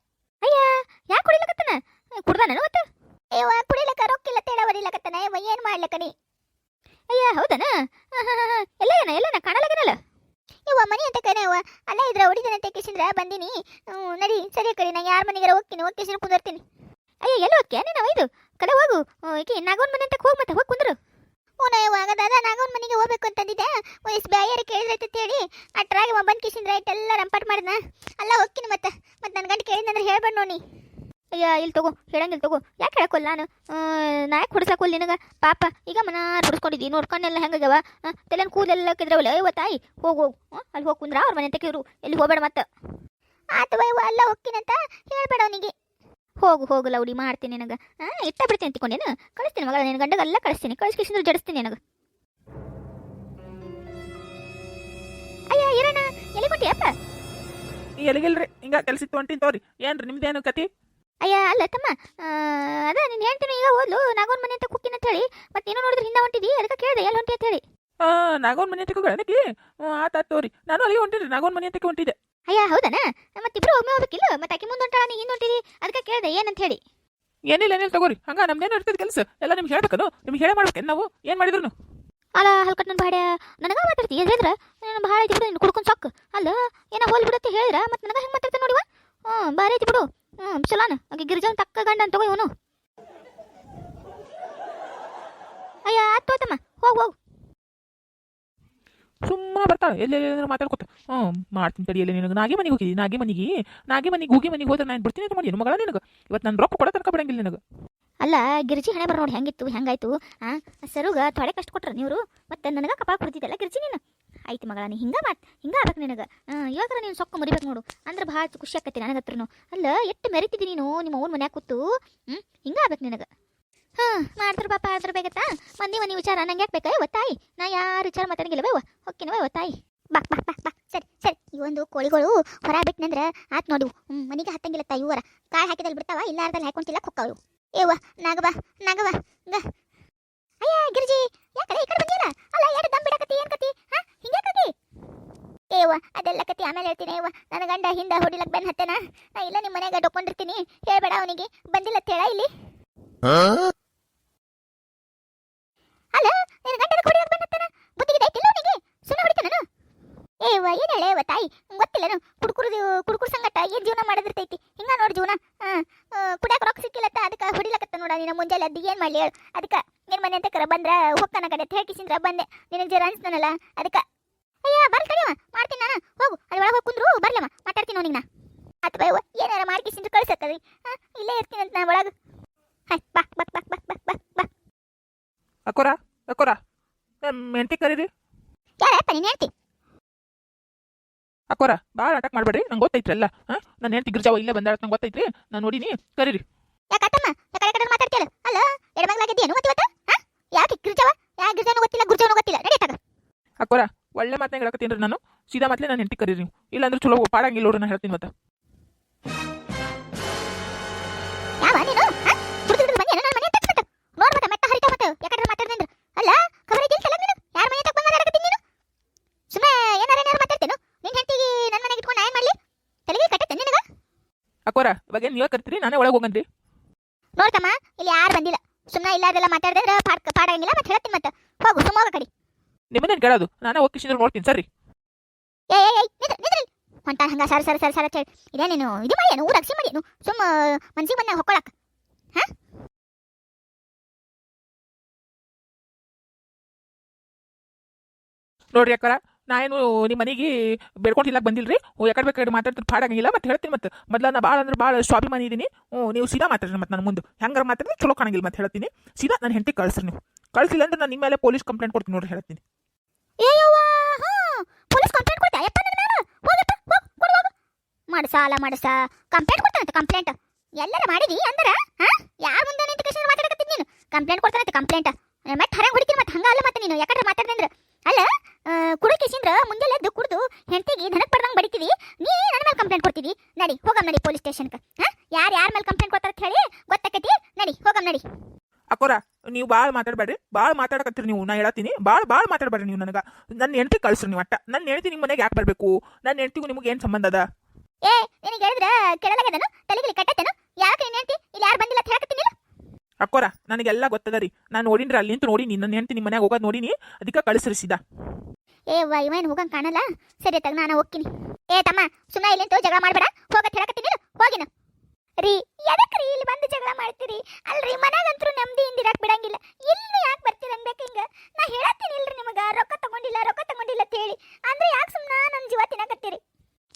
ಅಯ್ಯ, ಯಾಕೆ ಕುಡಿಲಕತ್ತನ? ಕುಡ್ದಾನ ಮತ್ತೆ? ಯವ್ವ, ಕುಡಿಲಕ ರೊಕ್ಕಿಲ್ಲ ತೇಡ ಹೊಡಿಲಕತ್ತನ. ಯವ್ವ, ಏನ್ ಮಾಡ್ಲಕಡಿ ಅಯ್ಯ, ಹೌದನ? ಎಲ್ಲ ಏನ ಎಲ್ಲನ, ಕಾಣಲಗನಲ್ಲ? ಯವ್ವ, ಮನಿ ಅಂತ ಅವ ಅಲ್ಲ ಇದ್ರ ಹೊಡಿದನ ತೆಕ್ಕಿಸಿದ್ರ ಬಂದಿನಿ. ನಡಿ, ಸರಿ ಕಡಿ, ನಾ ಯಾರ ಮನೆಗಾರ ಹೋಗ್ತೀನಿ ಹೋಗ್ತೀನಿ ಕುದರ್ತೀನಿ. ಅಯ್ಯ, ಎಲ್ಲ ಹೋಗ್ಯ ನೀನು, ಇದು? ಕಡೆ ಹೋಗು. ಈಕೆ ನಾಗೋನ್ ಮನೆ ಅಂತ ಹೋಗ್ ಮತ್ತೆ, ಹೋಗಿ ಕುಂದ್ರು. ಹ್ಞೂ ದಾದ ನಾಗೋನ್ ಮನೆಗೆ ಹೋಗ್ಬೇಕು ಅಂತಂದಿದ್ದೆ. ವಯಸ್ಸು ಬ್ಯಾಯರ್ ಕೇಳಿದ್ರೈತೆ ಹೇಳಿ. ಅಟ್ರಾಗಿ ಒಬ್ಬ ಬಂದು ಕಿಸಿಂದ್ರ ಆಯ್ತು ಎಲ್ಲ ರಂಪಾಟ್ ಮಾಡ್ದ ಅಲ್ಲ, ಹೋಗ್ತೀನಿ ಮತ್ತೆ. ಮತ್ತೆ ನನ್ನ ಗಂಟೆ ಕೇಳಿದಂದ್ರೆ ಹೇಳ್ಬೇಡ ನೋಡಿ ಅಯ್ಯ ಇಲ್ಲಿ ತಗೋ ಹೇಳಂಗಿಲ್ಲ ತಗೋ. ಯಾಕೆ ಹೇಳಕ್ಕೊಲ್ಲ ನಾನು? ನಾ ಯಾಕೆ ಹೊಡ್ಸಕ್ಕೊಲ್ಲ ನಿನಗೆ? ಪಾಪ, ಈಗ ಮನ ಹೊಡ್ಸ್ಕೊಂಡಿದ್ದಿ ನೋಡ್ಕೊಂಡೆಲ್ಲ ಹೆಂಗಾಗ್ಯವ? ತಲೆನ ಕೂದಲೆಲ್ಲ ಕಿದ್ರವಲ್ಲ ಅಯ್ಯೋ, ತಾಯಿ, ಹೋಗು ಹೋಗು. ಅಲ್ಲಿ ಹೋಗಿ ಕುಂದ್ರ ಅವ್ರ ಮನೆ ತೆಗಿರು ಎಲ್ಲಿ ಹೋಗ್ಬೇಡ ಮತ್ತೆ. ಆತು ವಯ್ವ ಅಲ್ಲ, ಹೋಗ್ತೀನಂತ. ಹೇಳ್ಬೇಡ ಅವನಿಗೆ. ಹೋಗು ಹೋಗು ಲೌಡಿ ಮಾಡ್ತೀನಿ ನಿನಗೆ. ಹಾಂ ಇಟ್ಟ ಬಿಡ್ತೀನಿ ಅಂತಿಕೊಂಡೇನು ಕಳಿಸ್ತೀನಿ ಮಗಳ ನಿನ್ನ ಗಂಡಗೆಲ್ಲ ಕಳಿಸ್ತೀನಿ. ಕಳಿಸಿ ಕಿಶಿಂದ್ರ ಜಡಿಸ್ತೀನಿ ನನಗೆ. ಅಯ್ಯ ಇರೋಣ ಎಲ್ಲಿ ಕೊಟ್ಟಿಯಪ್ಪ ಅಪ್ಪ? ಎಲ್ಲಿಗಿಲ್ರಿ? ಹಿಂಗ ಕೆಲಸ ಹೊಂಟಿನ್ ತೋರಿ. ಏನ್ರಿ ನಿಮ್ದೇನು ಕತಿ? ಅಯ್ಯ ಅಲ್ಲ ತಮ್ಮ ಅದ ನೀನು ಹೇಳ್ತೀನಿ ಈಗ ಓದ್ಲು ನಾಗೋನ್ ಮನೆ ಅಂತ ಕುಕ್ಕಿನ ಅಂತ ಹೇಳಿ. ಮತ್ತೆ ಏನೋ ನೋಡಿದ್ರೆ ಹಿಂದೆ ಹೊಂಟಿದಿ ಅದಕ್ಕೆ ಕೇಳಿದೆ ಎಲ್ಲಿ ಹೊಂಟಿ ಅಂತ ಹೇಳಿ. ಆ ನಾಗೋನ್ ಮನೆ ತಗೋ ಆತ ತೋರಿ. ನಾನು ಅಲ್ಲಿಗೆ ಹೊಂಟಿದ್ರಿ ನಾಗೋನ್ ಮನೆ ಅಂತ ಹೊಂಟಿದ್ದೆ. ಅಯ್ಯ ಹೌದನ? ಮತ್ತೆ ಇಬ್ರು ಒಮ್ಮೆ ಹೋಗ್ಬೇಕಿಲ್ಲ? ಮತ್ತೆ ಆಕೆ ಮುಂದೆ ಹೊಂಟಾಳ ನೀ ಹಿಂದೆ ಹೊಂಟಿದಿ? ಅದಕ್ಕೆ ಕೇಳಿದೆ ಏನಂತ ಹೇಳಿ? ಏನಿಲ್ಲ ಏನಿಲ್ಲ ತಗೋರಿ. ಹಂಗ ನಮ್ದೇನು ಇರ್ತದೆ ಕೆಲಸ. ಎಲ್ಲ ನಿಮ್ಗೆ ಹೇಳ್ಬೇಕನು ನಿಮ್ಗೆ ಹೇಳೇ ಮಾಡ್ಬೇಕೇನು ನಾವು? ಏನು ಮಾಡಿದ್ರು ಅಲ್ಲ ಹಲ್ಕಟ್ ನನ್ನ ಬಾಡ್ಯ ನನಗ ಮಾತಾಡ್ತಿ ಹೇಳಿದ್ರ? ನಾನು ಭಾಳ ಐತಿ ಬಿಡು ನೀನು ಕುಡ್ಕೊಂಡು ಸಾಕು. ಅಲ್ಲ ಏನೋ ಹೋಲ್ ಬಿಡುತ್ತೆ ಹೇಳಿದ್ರ? ಮತ್ತೆ ನನಗ ಹೆಂಗೆ ಮಾತಾಡ್ತಾನೆ ನೋಡಿವ ಹ್ಞೂ ಬಾರಿ ಐತಿ ಬಿಡು. ಹ್ಞೂ ಚಲಾನ. ಆಕೆ ಗಿರಿಜವನ್ ತಕ್ಕ ಗಂಡ ಅಂತ ತಗೋ ಇವನು. ಅಯ್ಯ ಆತ್ ಹೋತಮ್ಮ ಹೋಗ್ ಹೋಗ್. ಸುಮ್ಮ ಬರ್ತಾಳೆ. ಎಲ್ಲ ಮಾತಾಡ್ಕೊತ, ಹ್ಞೂ, ಮಾಡ್ತೀನಿ ತಡಿ ಎಲ್ಲಿ ನಿನಗೆ ನಾಗೆ ಮನೆಗೆ ಹೋಗಿ, ನಾಗಿ ಮನೆಗೆ, ನಾಗೆ ಮನೆಗೆ ಹೋಗಿ ಮನೆಗೆ ಹೋದ್ರೆ ನಾನು ಬಿಡ್ತೀನಿ ಅಂತ ಮಾಡಿ. ಮಗಳ ನಿನಗೆ? ಇವತ್ತು ನಾನು ರೊಕ್ಕ ಕೊಡೋ ತನಕ ಬಿಡಂಗಿಲ್ಲ ನಿನಗೆ. ಅಲ್ಲ, ಗಿರ್ಜಿ ಹಣೆ ಬರ ನೋಡಿ, ಹೆಂಗಿತ್ತು, ಹೆಂಗಾಯ್ತು? ಆ, ಸರುಗ ತೊಡೆ ಕಷ್ಟ ಕೊಟ್ರ ನೀವು ಮತ್ತೆ ನನಗೆ ಕಪಾಳ ಕೊಡ್ತಿದ್ದಲ್ಲ ಗಿರ್ಜಿ ನೀನು? ಆಯ್ತು ಮಗಳ, ನೀ ಹಿಂಗೆ ಮಾತು, ಹಿಂಗೆ ಆಗ್ಬೇಕು ನಿನಗೆ. ಇವಾಗ ನೀನು ಸೊಕ್ಕ ಮುರಿಬೇಕು ನೋಡು. ಅಂದ್ರೆ ಭಾಳ ಖುಷಿ ಆಕತಿ ನನಗೆ ಅಲ್ಲ, ಎಷ್ಟು ಮೆರಿತಿದ್ದಿ ನೀನು ನಿಮ್ಮ ಅವ್ನ ಮನ್ಯಾಗ ಕೂತು? ಹ್ಞೂ ಹಿಂಗೆ ಆಗ್ಬೇಕು ನಿನಗೆ. ಮಾಡ್ತಾರ ಪಾಪ, ಆದ್ರ ಬೇಕತ್ತಾ ಮಂದಿ ಮನೆ ವಿಚಾರ ನಂಗೆ ಯಾಕೆ ಬೇಕಾ? ಒತ್ತಾಯಿ. ತಾಯಿ ನಾ ಯಾರು ವಿಚಾರ ಮಾತಾಡಂಗಿಲ್ಲ ಹೊಕ್ಕಿನವೇ, ಒತ್ತಾಯಿ. ಬಾ ಬಾ ಬಾ ಬಾ. ಸರಿ ಸರಿ. ಈ ಒಂದು ಕೋಳಿಗಳು ಹೊರ ಬಿಟ್ನಂದ್ರ ಆತ್ ನೋಡು. ಮನೆಗೆ ಮನಿಗೆ ಹತ್ತಂಗಿಲ್ಲ ತಾಯಿ ಇವರ ಕಾಯಿ ಹಾಕಿದಲ್ಲಿ ಬಿಡ್ತಾವ ಇಲ್ಲಾರ್ದಲ್ಲಿ ಹಾಕೊಂತಿಲ್ಲ ಕೊಕ್ಕವು ಏವ ನಾಗವ ನಾಗವ ಗ. ಅಯ್ಯ, ಗಿರಿಜಿ ಯಾಕಡೆ ಈ ಕಡೆ ಬಂದಿಲ್ಲ ಅಲ್ಲ, ಎರಡು ದಮ್ ಬಿಡಕತ್ತಿ, ಏನ್ ಕತಿ ಹಾ? ಕತಿ ಏವ ಅದೆಲ್ಲ ಕತಿ ಆಮೇಲೆ ಹೇಳ್ತೀನಿ ಏವ ನನ್ನ ಗಂಡ ಹಿಂದ ಹೊಡಿಲಕ್ ಬೆನ್ ಹತ್ತೇನ? ನಾ ಇಲ್ಲ ನಿಮ್ಮ ಮನ್ಯಾಗ ಡೊಕ್ಕೊಂಡಿರ್ತೀನಿ. ಹೇಳ್ಬೇಡ ಅವನಿಗೆ. ಬಂದಿಲ್ಲ, ತೇಳ ಇಲ್ಲಿ. ಅಲ್ಲ, ನಿನ್ನ ಗಂಡನ ಹೊಡಿಲಕ್ ಬೆನ್ ಹತ್ತೇನ ಬುದ್ಧಿಗೆ ದೈತಿಲ್ಲ ಅವನಿಗೆ? ಸುಮ್ಮನೆ ಹೊಡಿತಾನ ಏವ ಏನ್ ಹೇಳೇವ ತಾಯಿ? ಗೊತ್ತಿಲ್ಲನು ಕುಡ್ಕುರ್ದು ಕುಡ್ಕುರ್ ಸಂಗಟ, ಏನ್ ಜೀವನ ಮಾಡೋದಿರ್ತೈತಿ? ಹಿಂಗ ನೋಡ್ ಜೀವನ. ಕುಡಿಯಾಕ ರೊಕ್ಕ ಸಿಕ್ಕಿಲ್ಲತ್ತ? ಅದಕ್ಕೆ ಹೊಡಿಲಕತ್ತ ನೋಡ ನಿನ್ನ ಮುಂಜಾನೆ ಅದ್ದು ಏನ್ ಮಾಡ್ಲಿ ಹೇಳು. ಅದಕ್ಕೆ ನಿನ್ ಮನೆ ಅಂತ ಬಂದ್ರ ಹೊಕ್ಕನ ಕಡೆ ಹೇಳ್ಕಿಸಿಂದ್ರ ಬಂದೆ. ನಿನಗೆ ಜರ ಅನ್ಸ್ತಾನಲ್ಲ? ಅದಕ್ಕೆ ಅಯ್ಯ ಬರ್ಲ್ ತಡಿಯವ ಮಾಡ್ತೀನಿ ನಾನು. ಹೋಗು. ಅಲ್ಲಿ ಹೋಗಿ ಕುಂದ್ರು. ಬರ್ಲಮ್ಮ ಮಾತಾಡ್ತೀನಿ ಅವನಿಗೆ ನಾ ಆತ ಬಾ ಏನಾರ ಮಾಡ್ಕಿಸಿಂದ್ರೆ ಕಳ್ಸಕ್ಕದ್ರಿ. ಹಾ, ಇಲ್ಲೇ ಇರ್ತೀನಿ ಅಂತ ನಾ ಒಳಗೆ. ಹಾಯ್ ಬಾ ಬಾ ಬಾ ಬಾ ಬಾ ಬಾ ಬಾ. ಅಕ್ಕೋರ? ಅಕ್ಕೋರ ಮೆಂಟಿ ಕರೀರಿ. ಯಾರಪ್ಪ ನೀನು ಹೇಳ್ತಿ ಅಕ್ಕೋರ ಭಾಳ ಅಟ್ಯಾಕ್ ಮಾಡಬೇಡ್ರಿ ನಂಗೆ ಗೊತ್ತೈತ್ರಿ ಎಲ್ಲ ಹಾಂ? ನನ್ನ ಹೆಂಡತಿ ಗಿರ್ಜಾವ ಇಲ್ಲೇ ಬಂದಾಳ ನಂಗೆ ಗೊತ್ತೈತ್ರಿ ನಾನು ನೋಡಿನಿ ಕರೀರಿ. ಯಾಕತ್ತಮ್ಮ ಕಡೆ ಕಡೆ ಮಾತಾಡ್ತಿಯಲ್ಲ? ಅಲ್ಲ ಎಡಮಗ್ಲಾಗಿದ್ದೀಯನು ಮತ್ತೆ ಇವತ್ತು? ಹಾ? ಯಾಕೆ ಗಿರ್ಜವ? ಯಾ ಗಿರ್ಜಾನು ಗೊತ್ತಿಲ್ಲ ಗುರ್ಜವನು ಗೊತ್ತಿಲ್ಲ? ನಡಿ ತಗ. ಅಕ್ಕೋರ ಒಳ್ಳೆ ಮಾತನ್ನ ಹೇಳಕತ್ತೀನಿ ನಾನು ಸೀದಾ ಮಾತ್ಲೆ ನಾನು ಹೆಂಡತಿ ಕರೀರಿ. ನೀವು ಇಲ್ಲಾಂದ್ರೆ ಚಲೋ ಪಾಡಂಗಿಲ್ಲ ನೋಡ್ರಿ ನಾನು ಹೇಳ್ತೀನಿ ಮತ್ತೆ ಏನು ನೀವೇ ಕರ್ತೀರಿ? ನಾನೇ ಒಳಗೆ ಹೋಗನ್ರಿ ನೋಡ್ತಮ್ಮ ಇಲ್ಲಿ ಯಾರು ಬಂದಿಲ್ಲ. ಸುಮ್ಮನೆ ಇಲ್ಲಾರ್ದೆಲ್ಲ ಮಾತಾಡಿದ್ರೆ ಪಾಡ ಪಾಡಂಗಿಲ್ಲ ಮತ್ತೆ ಹೇಳ್ತೀನಿ ಮತ್ತೆ. ಹೋಗು ಸುಮ್ಮ ಹೋಗ ಕಡಿ. ನಿಮ್ಮನ್ನೇನು ಕೇಳೋದು? ನಾನೇ ಹೋಗಿ ಕಿಶಿದ್ರು ನೋಡ್ತೀನಿ ಸರಿ? ಏ ಏ ನಿದ್ರಿ ನಿಂದ್ರಿ ಹೊಂಟ ಹಂಗ ಸರ್ ಸರ್ ಸರ್ ಸರ್ ಹೇಳಿ ಇದೇ ನೀನು ಇದು ಮಾಡಿ ಏನು? ಊರ ಅಗ್ಸಿ ಮಾಡಿ ಏನು? ಸುಮ್ಮ ಮನ್ಸಿಗೆ ಬಂದಾಗ ಹೊಕ್ಕೊಳಕ್. ನೋಡ್ರಿ ಅಕ್ಕಾರ ನಾ ಏನು ನಿಮ್ಮ ಮನೆಗೆ ಬೇಡ್ಕೊಂಡು ಬಂದಿಲ್ರಿ? ಓ ಯಾಕಡೆ ಬೇಕಾದ್ರೆ ಮಾತಾಡ್ತಾರೆ ಪಾಡಂಗಿಲ್ಲ, ಮತ್ತೆ ಹೇಳ್ತೀನಿ ಮತ್ತೆ. ಮೊದ್ಲ ನಾ ಭಾಳ ಅಂದ್ರೆ ಭಾಳ ಸ್ವಾಭಿಮಾನಿ ಇದ್ದೀನಿ ನೀವು ಸೀದಾ ಮಾತಾಡ್ರಿ ಮತ್ತೆ ನನ್ನ ಮುಂದೆ. ಹೆಂಗಾರ ಮಾತಾಡಿದ್ರೆ ಚಲೋ ಕಾಣಂಗಿಲ್ಲ ಮತ್ತೆ ಹೇಳ್ತೀನಿ. ಸೀದಾ ನನ್ನ ಹೆಂಡತಿ ಕಳಿಸ್ರಿ ನೀವು. ಕಳಿಸಿಲ್ಲ ಅಂದ್ರೆ ನಾನು ನಿಮ್ಮ ಮೇಲೆ ಪೊಲೀಸ್ ಕಂಪ್ಲೇಂಟ್ ಕೊಡ್ತೀನಿ ನೋಡ್ರಿ, ಹೇಳ್ತೀನಿ. ಮಾಡಸ, ಅಲ್ಲ ಮಾಡಸ. ಕಂಪ್ಲೇಂಟ್ ಕೊಡ್ತಾನಂತೆ, ಕಂಪ್ಲೇಂಟ್. ಎಲ್ಲರ ಮಾಡಿದಿ ಅಂದ್ರೆ ಯಾರ ಮುಂದೆ ನಿಂತು ಕೃಷ್ಣ ಮಾತಾಡಕತ್ತೀನಿ ನೀನು? ಕಂಪ್ಲೇಂಟ್ ಕೊಡ್ತಾನಂತೆ, ಕಂಪ್ಲೇಂಟ್. ಮತ್ತೆ ಹರಂಗ್ ಹೊಡಿತೀನಿ ಮತ್ತೆ, ಹಂಗ ಅಲ್ಲ ಮತ್ತೆ ನೀನು. ಯಾಕಂದ್ರೆ ಮಾತಾಡ್ದಂದ್ರ ಅಲ್ಲ ಕುಡಕಿಸಿಂದ್ರ ಮುಂಜಾನೆ ಎದ್ದು ಕುಡಿದು ಹೆಂಡತಿಗೆ ನನಗೆ ಪಡ್ದಂಗೆ ಬಡಿತೀವಿ ನೀ ನನ್ನ ಮೇಲೆ ಕಂಪ್ಲೇಂಟ್ ಕೊಡ್ತೀವಿ. ನಡಿ ಹೋಗಮ್ ನಡಿ ಪೊಲೀಸ್ ಸ್ಟೇಷನ್ಗೆ ಹಾ? ಯಾರು ಯಾರ ಮೇಲೆ ಕಂಪ್ಲೇಂಟ್ ಕೊಡ್ತಾರೆ ಅಂತ ಹೇಳಿ ಗೊತ್ತಾಕತಿ. ನಡಿ ಹೋಗಮ್ ನಡಿ. ಅಕ್ಕೋರ ನೀವು ಭಾಳ ಮಾತಾಡಬೇಡ್ರಿ. ಭಾಳ ಮಾತಾಡಕತ್ತೀರಿ ನೀವು ನಾ ಹೇಳ್ತೀನಿ ಭಾಳ ಭಾಳ ಮಾತಾಡಬೇಡ್ರಿ ನೀವು ನನಗೆ. ನನ್ನ ಹೆಂಡತಿ ಕಳಿಸ್ರಿ ನೀವು ಅಟ್ಟ. ನನ್ನ ಹೆಂಡತಿ ನಿಮ್ಮ ಮನೆಗೆ ಯಾಕೆ ಬರಬೇಕು? ನನ್ನ ಹೆಂಡತಿಗೂ ನಿಮಗೆ ಏನು ಸಂಬಂಧ ಅದ? ಏ ನಿನಗೆ ಹೇಳಿದ್ರ ಕೆಳಲಾಗದನು ತಲೆಗಿಲಿ ಕಟ್ಟತ್ತೇನು? ಯಾಕೆ ನಿನ್ನ ಹೆಂಡತಿ? ಇಲ್ಲಿ ಯಾರು ಬಂದಿಲ್ಲ ಅಂತ ಹೇಳಕತ್ತೀನಿ ಅಕ್ಕೋರ ನನಗೆಲ್ಲ ಗೊತ್ತದ ರೀ. ನಾನು ನೋಡಿನ್ರಿ ಅಲ್ಲಿಂತ ನಿಂತು ನೋಡಿನಿ ನನ್ನ ಹೆಂಡತಿ ನಿಮ್ಮ ಮನೆಗೆ ಹೋಗೋದು ನೋಡಿನಿ ಅದಕ್ಕೆ ಕಳಿಸ್ರಿ ಸೀದಾ. ಏ ಇವೇನು ಹೋಗಂಗೆ ಕಾಣಲ್ಲ? ಸರಿ ತಗ ನಾನು ಹೋಗ್ತೀನಿ. ಏ, ತಮ್ಮ ಸುಮ್ಮನೆ ಇಲ್ಲಿಂತ ಜಗಳ ಮಾಡಬೇಡ. ಹೋಗತ್ ಹೇಳಕತ್ತೀನಿ ಹೋಗಿನ? ರೀ ಎದಕ್ರಿ ಇಲ್ಲಿ ಬಂದು ಜಗಳ ಮಾಡ್ತೀರಿ? ಅಲ್ರಿ, ಮನೆಗಂತರೂ ನೆಮ್ಮದಿಯಿಂದ ಇರಕ್ ಬಿಡಂಗಿಲ್ಲ. ಇಲ್ಲಿ ಯಾಕೆ ಬರ್ತೀರ ಅನ್ಬೇಕು ಹಿಂಗ? ನಾ ಹೇಳತ್ತೀನಿ ಇಲ್ರಿ ನಿಮಗೆ, ರೊಕ್ಕ ತಗೊಂಡಿಲ್ಲ ರೊಕ್ಕ ತಗೊಂಡಿಲ್ಲ ಅಂತ ಹೇಳಿ ಅಂದ್ರೆ ಯಾಕೆ ಸುಮ್ಮನೆ ನನ್ನ ಜೀವ ತಿನ್ನಕತ್ತೀರಿ?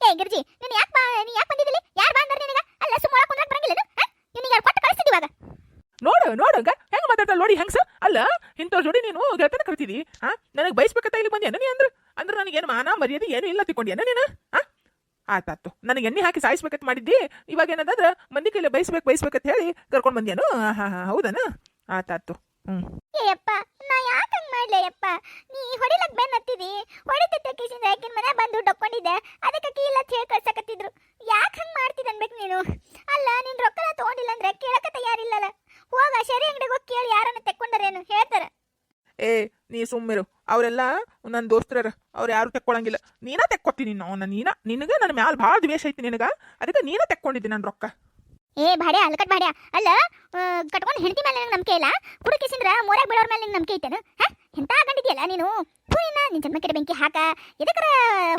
ಏ, ಗಿರ್ಜಿ, ನೀನು ಯಾಕೆ ಬಾ ನೀ ಯಾಕೆ ಬಂದಿದ್ದಿಲ್ಲ ಯಾರು ಬಂದಾರ ನಿನಗ? ಅಲ್ಲ ಸುಮ್ಮನೆ ಕುಂದ್ರಕ್ಕೆ ಬರಂಗಿಲ್ಲ ನಿನಗೆ ಯಾರು ಕೊಟ್ಟು ಕಳಿಸ್ತಿದ್ದಿ ಇವಾಗ? ನೋಡು ನೋಡು, ಹಂಗ? ಮಾತಾಡ್ತಾಳೆ ನೋಡಿ, ಹೆಂಗ್ಸ? ಅಲ್ಲ ಇಂಥ ಜೋಡಿ ನೀನು ಗೆಳತನ ಕರಿತಿದಿ? ಹಾಂ? ನನಗೆ ಬಯಸ್ಬೇಕಂತ ಬಂದ್ಯಾನ ನೀ ಅಂದ್ರೆ? ಅಂದ್ರೆ ನನಗೇನು ಮಾನ, ಮರ್ಯಾದೆ ಏನು ಇಲ್ಲ ತಿಳ್ಕೊಂಡ್ಯಾನ ನೀನು ಆ? ಆತಾತು ನನಗೆ ಎಣ್ಣೆ ಹಾಕಿ ಸಾಯಿಸ್ಬೇಕಂತ ಮಾಡಿದ್ದಿ. ಇವಾಗ ಏನಂದ್ರೆ ಮಂದಿ ಕೈಲಿ ಬಯಸ್ಬೇಕು ಬಯಸ್ಬೇಕಂತ ಹೇಳಿ ಕರ್ಕೊಂಡು ಬಂದ್ಯಾನು? ಹಾ ಹಾ, ಹೌದನ? ಆತಾತು ಹ್ಞೂ ಏಯಪ್ಪ, ನಾ ಯಾಕೆ ಹಂಗ್ ಮಾಡ್ಲೆ ಯಪ್ಪ ನೀ ಹೊಡಿಲಕ್ ಬೆನ್ ಹತ್ತಿದಿ? ಹೊಡಿತಿದ್ದ ಕಿಸಿಂದ ಆಕಿನ ಮನೆ ಬಂದು ಡೊಕ್ಕೊಂಡಿದ್ದೆ? ಅದಕ್ಕೆ ಕೀ ಇಲ್ಲ ಅಂತ ಹೇಳಿ ಕಳ್ಸಕತ್ತಿದ್ರು. ಯಾಕೆ ಹಂಗ್ ಮಾಡ್ತಿದ್ ಅನ್ಬೇಕು ನೀನು? ಅಲ್ಲ, ನಿನ್ ರೊಕ್ಕನ ತಗೊಂಡಿಲ್ಲ ಅಂದ್ರೆ ಕೇಳಕ ತಯಾರಿಲ್ಲಲ್ಲ ಹೋಗ, ಶರಿ ಅಂಗಡಿಗೆ ಹೋಗಿ ಕೇಳಿ ಯಾರನ್ನ ತೆಕ್ಕೊಂಡರೇನು ಹೇಳ್ತಾರ ಏ, ನೀ ಸುಮ್ಮಿರು ಅವರೆಲ್ಲ ನನ್ನ ದೋಸ್ತರ ಅವ್ರು ಯಾರು ತೆಕ್ಕೊಳಂಗಿಲ್ಲ. ನೀನ ತೆಕ್ಕೊತೀನಿ. ನಾನು ನೀನ, ನಿನಗೆ ನನ್ನ ಮ್ಯಾಲ ಭಾಳ ದ್ವೇಷ ಐತಿ ನಿನಗ. ಅದಕ್ಕೆ ನೀನ ತೆಕ್ಕೊಂಡಿದ್ದಿ ನನ್ನ ರೊಕ್ಕ. ಏ, ಭಾಡ್ಯ ಅಲ್ಕಟ್ ಭಾಡ್ಯ ಅಲ್ಲ ಕಟ್ಕೊಂಡು ಹೆಂಡತಿ ಮೇಲೆ ನಂಗೆ ನಂಬಿಕೆ ಇಲ್ಲ. ಕುಡುಕಿಸಿಂದ್ರ ಮೋರಾಗ ಬಿಡೋರ್ ಮೇಲೆ ನಿಂಗೆ ನಂಬಿಕೆ ಐತೇನು? ಹಾ? ಎಂತ ಗಂಡಿದ್ಯಲ್ಲ ನೀನು? ಹೂವಿನ ನಿನ್ನ ಜನ್ಮಕ್ಕೆ ಬೆಂಕಿ ಹಾಕ. ಎದಕ್ಕರ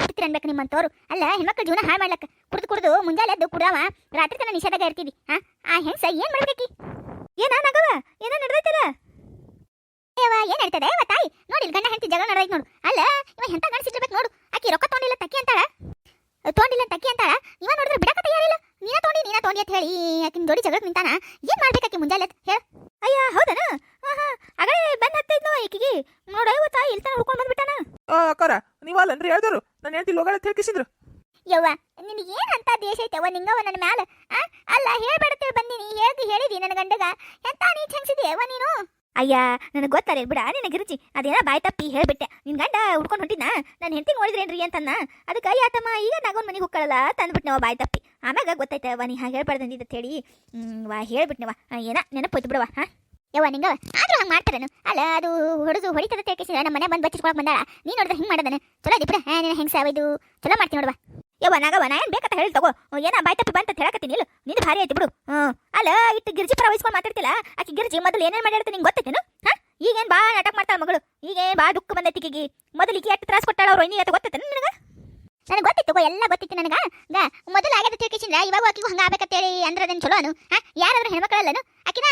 ಹುಡ್ತೀರ ಅನ್ಬೇಕು ನಿಮ್ಮಂತವ್ರು? ಅಲ್ಲ, ಹೆಣ್ಮಕ್ಳ ಜೀವನ ಹಾಳು ಮಾಡ್ಲಕ್ಕ ಕುಡ್ದು ಕುಡ್ದು ಮುಂಜಾನೆ ಎದ್ದು ಕುಡವ ರಾತ್ರಿ ತನ ನಿಷೇಧಾಗ ಇರ್ತೀವಿ. ಹಾ? ಆ ಹೆಂಗ್ಸ ಏನ್ ಮಾಡ್ಬೇಕಿ? ಏನ, ನಗವ? ಏನ ನಡ್ದೈತದ? ಏವ ಏನ್ ಹೇಳ್ತದೆ ಇವ ತಾಯಿ ನೋಡಿ ಇಲ್ಲಿ ಗಂಡ ಹೆಂಡತಿ ಜಗಳ ನಡೈತ್ ನೋಡು. ಅಲ್ಲ ಇವ ಎಂತ ಗಂಡಸಿರ್ಬೇಕು ನೋಡು. ಆಕಿ ರೊಕ್ಕ ತೊಗೊಂಡಿಲ್ಲ ತಕ್ಕಿ ಅಂತಾಳ? ತೊಗೊಂಡಿಲ್ಲ ತಕ್ಕಿ ಅಂತಾಳ? ಇವ ನೋಡಿದ್ರೆ ಬಿಡಕ ತಯಾರಿಲ್ಲ? ನೀನ ತೊಗೊಂಡಿ ನೀನ ತೊಗೊಂಡಿ ಅಂತ ಹೇಳಿ ಆಕಿನ ಜೋಡಿ ಜಗಳಕ್ಕೆ ನಿಂತಾನ? ಏನ್ ಮಾಡ್ಬೇಕಾಕಿ ಮುಂಜಾನೆ ಹೇಳ. ಅಯ್ಯ ಹೌದನ? ಆಗಲೇ ಬಂದ್ ಹತ್ತೈದ್ನೋ ಈಕಿಗೆ. ನೋಡ ಇವ ತಾಯಿ ಇಲ್ಲಿ ತನ ಓ ಬಂದ್ಬಿಟ್ಟಾನ ಅಕ್ಕಾರ ನೀವಲ್ಲನ್ರಿ ಹೇಳ್ದವ್ರು ನಾನು ಹೇಳ್ತಿ ಲೋಗಳ ತಿಳ್ಕಿಸಿದ್ರು ಯವ್ವ ನಿನಗೆ ಏನ್ ಅಂತ ದೇಶ ಐತವ್ವ ನಿಂಗವ ನನ್ನ ಮ್ಯಾಲ? ಆ ಅಲ್ಲ ಹೇಳ್ಬೇಡತ್ತೇಳಿ ಬಂದಿನಿ. ಹೇಳ್ತಿ ಹೇಳಿದಿ ನನ್ನ ಗಂಡಗ. ಎಂತ ನೀ ಹೆಂಗ್ಸಿದ್ಯವ್ವ ನೀನು? ಅಯ್ಯ, ನನಗೆ ಗೊತ್ತಾರೆ ಬಿಡ. ನಿನಗೆ ರುಚಿ ಅದೇನ ಬಾಯ್ ತಪ್ಪಿ ಹೇಳ್ಬಿಟ್ಟೆ. ನಿನ್ ಗಂಡ ಉಡ್ಕೊಂಡು ಹೊಂಟಿದ್ನ? ನಾನು ಹೆಂಡತಿ ನೋಡಿದ್ರೇನ್ರಿ ಅಂತನ್ನ? ಅದಕ್ಕೆ ಯಾತಮ್ಮ ಈಗ ನಾಗೊಂದು ಮನೆಗೆ ಹೋಗ್ಕೊಳ್ಳಲ್ಲ ತಂದ್ಬಿಟ್ನವ ಬಾಯ್ ತಪ್ಪಿ. ಆಮ್ಯಾಗ ಗೊತ್ತೈತವ ನೀ ಹಾಗೆ ಹೇಳ್ಬಾರ್ದಂದಿದ್ದ ಹೇಳಿ. ವಾ ಹೇಳ್ಬಿಟ್ನವ ಏನ, ನೆನಪೋಯ್ತು ಬಿಡವ ಹಾ? ಯವ್ವ ನಿಂಗವ ಆದ್ರೂ ಹಂಗೆ ಮಾಡ್ತಾರನು ಅಲ್ಲ, ಅದು ಹೊಡೆದು ಹೊಡಿತದ ತೇಕಿಸಿ ನಮ್ಮ ಮನೆ ಬಂದು ಬಚ್ಚಿಟ್ಕೊಳಕ್ ಬಂದಾಳ. ನೀ ನೋಡಿದ್ರೆ ಹಿಂಗೆ ಮಾಡದನ? ಚಲೋ ದಿಪ್ರ ನೀನು ಹೆಂಗೆ ಸಾವ ಇದು? ಚಲೋ ಮಾಡ್ತೀನಿ ನೋಡುವ. ಯವ್ವ ನಾಗವ ನಾ ಏನ್ ಬೇಕಂತ ಹೇಳಿ ತಗೋ. ಏನ ಬಾಯ್ ತಪ್ಪಿ ಬಂತ ಹೇಳಕತ್ತೀನಿ, ಇಲ್ಲ, ನಿಂದು ಭಾರಿ ಐತಿ ಬಿಡು. ಹ್ಮ್, ಅಲ್ಲ ಇಟ್ಟು ಗಿರ್ಜಿ ಪರ ವಹಿಸ್ಕೊಂಡು ಮಾತಾಡ್ತಿಲ್ಲ? ಆಕಿ ಗಿರ್ಜಿ ಮೊದಲು ಏನೇನ್ ಮಾಡಿರ್ತೀನಿ ನಿಂಗೆ ಗೊತ್ತೈತೇನು? ಹಾ? ಈಗೇನ್ ಬಾ ನಾಟಕ ಮಾಡ್ತಾಳ ಮಗಳು. ಈಗೇನ್ ಬಾ ದುಃಖ ಬಂದೈತಿ ಈಕಿಗೆ. ಮೊದಲು ಈಕಿ ಎಷ್ಟು ತ್ರಾಸ ಕೊಟ್ಟಾಳ ಅವ್ರು ಇನ್ನೀಗ ಗೊತ್ತೈತೇನು ನನಗ? ನನಗೆ ಗೊತ್ತಿತ್ತು ಎಲ್ಲ ಗೊತ್ತಿತ್ತು ನನಗ. ಮೊದಲು ಆಗ್ಯದ ತಿಳ್ಕಿಸಿಂದ್ರ ಇವಾಗ ಆಕಿಗೂ ಹಂಗ ಆಗ್ಬೇಕಂತೇಳಿ ಅಂದ್ರೆ ಅದನ್ನ ಚಲೋ ಅನು? ಹಾ, ಯಾರಾದ್ರೂ ಹೆಣ್ಮಕ್ಳಲ್ಲನು? ಆಕಿನ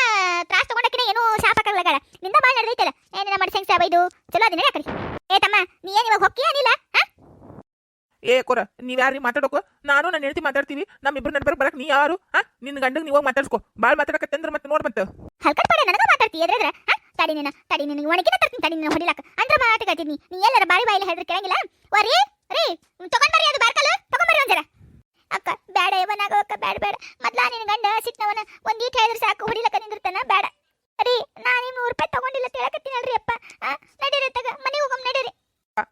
ತ್ರಾಸ ತಗೊಂಡಾಕಿನ ಏನೂ ಶಾಪಕ್ಕಾಗ್ಲಗಳ ನಿಂದ ಬಾ ನಡೆದೈತಲ್ಲ? ಏನಿನ ಮಾಡಿ ಸಂಗ್ಸ ಬೈದು ಚಲೋ ಅದಿನ ಯಾಕಡಿ ಏ, ತಮ್ಮ, ನೀ ಏನ್ ಇವಾಗ ಹೊಕ್ಕಿ ಏನಿಲ್ಲ ಹಾ? ಏ ಕೊರ ನೀವ್ ಯಾರಿ ಮಾತಾಡೋಕು? ನಾನು ನನ್ನ ಹೆಂಡತಿ ಮಾತಾಡ್ತೀವಿ ನಮ್ಮಿಬ್ರು ನಡ್ಬರ್ ಬರಕ್ ನೀ ಯಾರು? ಹಾ? ನಿನ್ನ ಗಂಡಗ್ ನೀವ್ ಮಾತಾಡ್ಸ್ಕೋ. ಬಾಳ್ ಮಾತಾಡಕತ್ತಂದ್ರ ಮತ್ತೆ ನೋಡ್ ಮತ್ತೆ. ಹಲ್ಕಟ್ ಪಡೆ ನನಗ ಮಾತಾಡ್ತಿ ಎದ್ರೆದ್ರ? ತಡಿ ನಿನ್ನ ತಡಿ ನಿನ್ನ ಒಣಗಿನ ತರ್ತೀನಿ ತಡಿ ನಿನ್ನ ಹೊಡಿಲಾಕ. ಅಂದ್ರ ಮಾತಾಡ್ತೀನಿ ನೀ ಎಲ್ಲರ ಬಾಯಿ ಬಾಯಿಲಿ ಹೇಳಿದ್ರೆ ಕೇಳಂಗಿಲ್ಲ? ವರಿ ರೀ ತಗೊಂಡ್ ಬರ್ರಿ ಅದು ಬಾರ್ಕಲ್ಲ. ತಗೊಂಡ್ ಬರ್ರಿ ಒಂಜರ ಅಕ್ಕ ಬೇಡ ಇವನಾಗ ಅಕ್ಕ ಬೇಡ ಬೇಡ ಮೊದ್ಲ ನಿನ್ನ ಗಂಡ ಸಿಟ್ನವನ ಒಂದೀಟ್ ಹೇಳಿದ್ರೆ ಸಾಕು ಹೊಡಿಲಕ ನಿಂದಿರ್ತಾನ? ಬೇಡ ರೀ ನಾ ನಿಮ್ ನೂರು ರೂಪಾಯಿ ತಗೊಂಡಿಲ್ಲ ತಿಳಕತ್ತೀನಲ್ರಿ ಅಪ್ಪ. ನಡೀರಿ ತಗ ಮನೆಗೆ ಹೋಗಮ್ ನಡೀರಿ.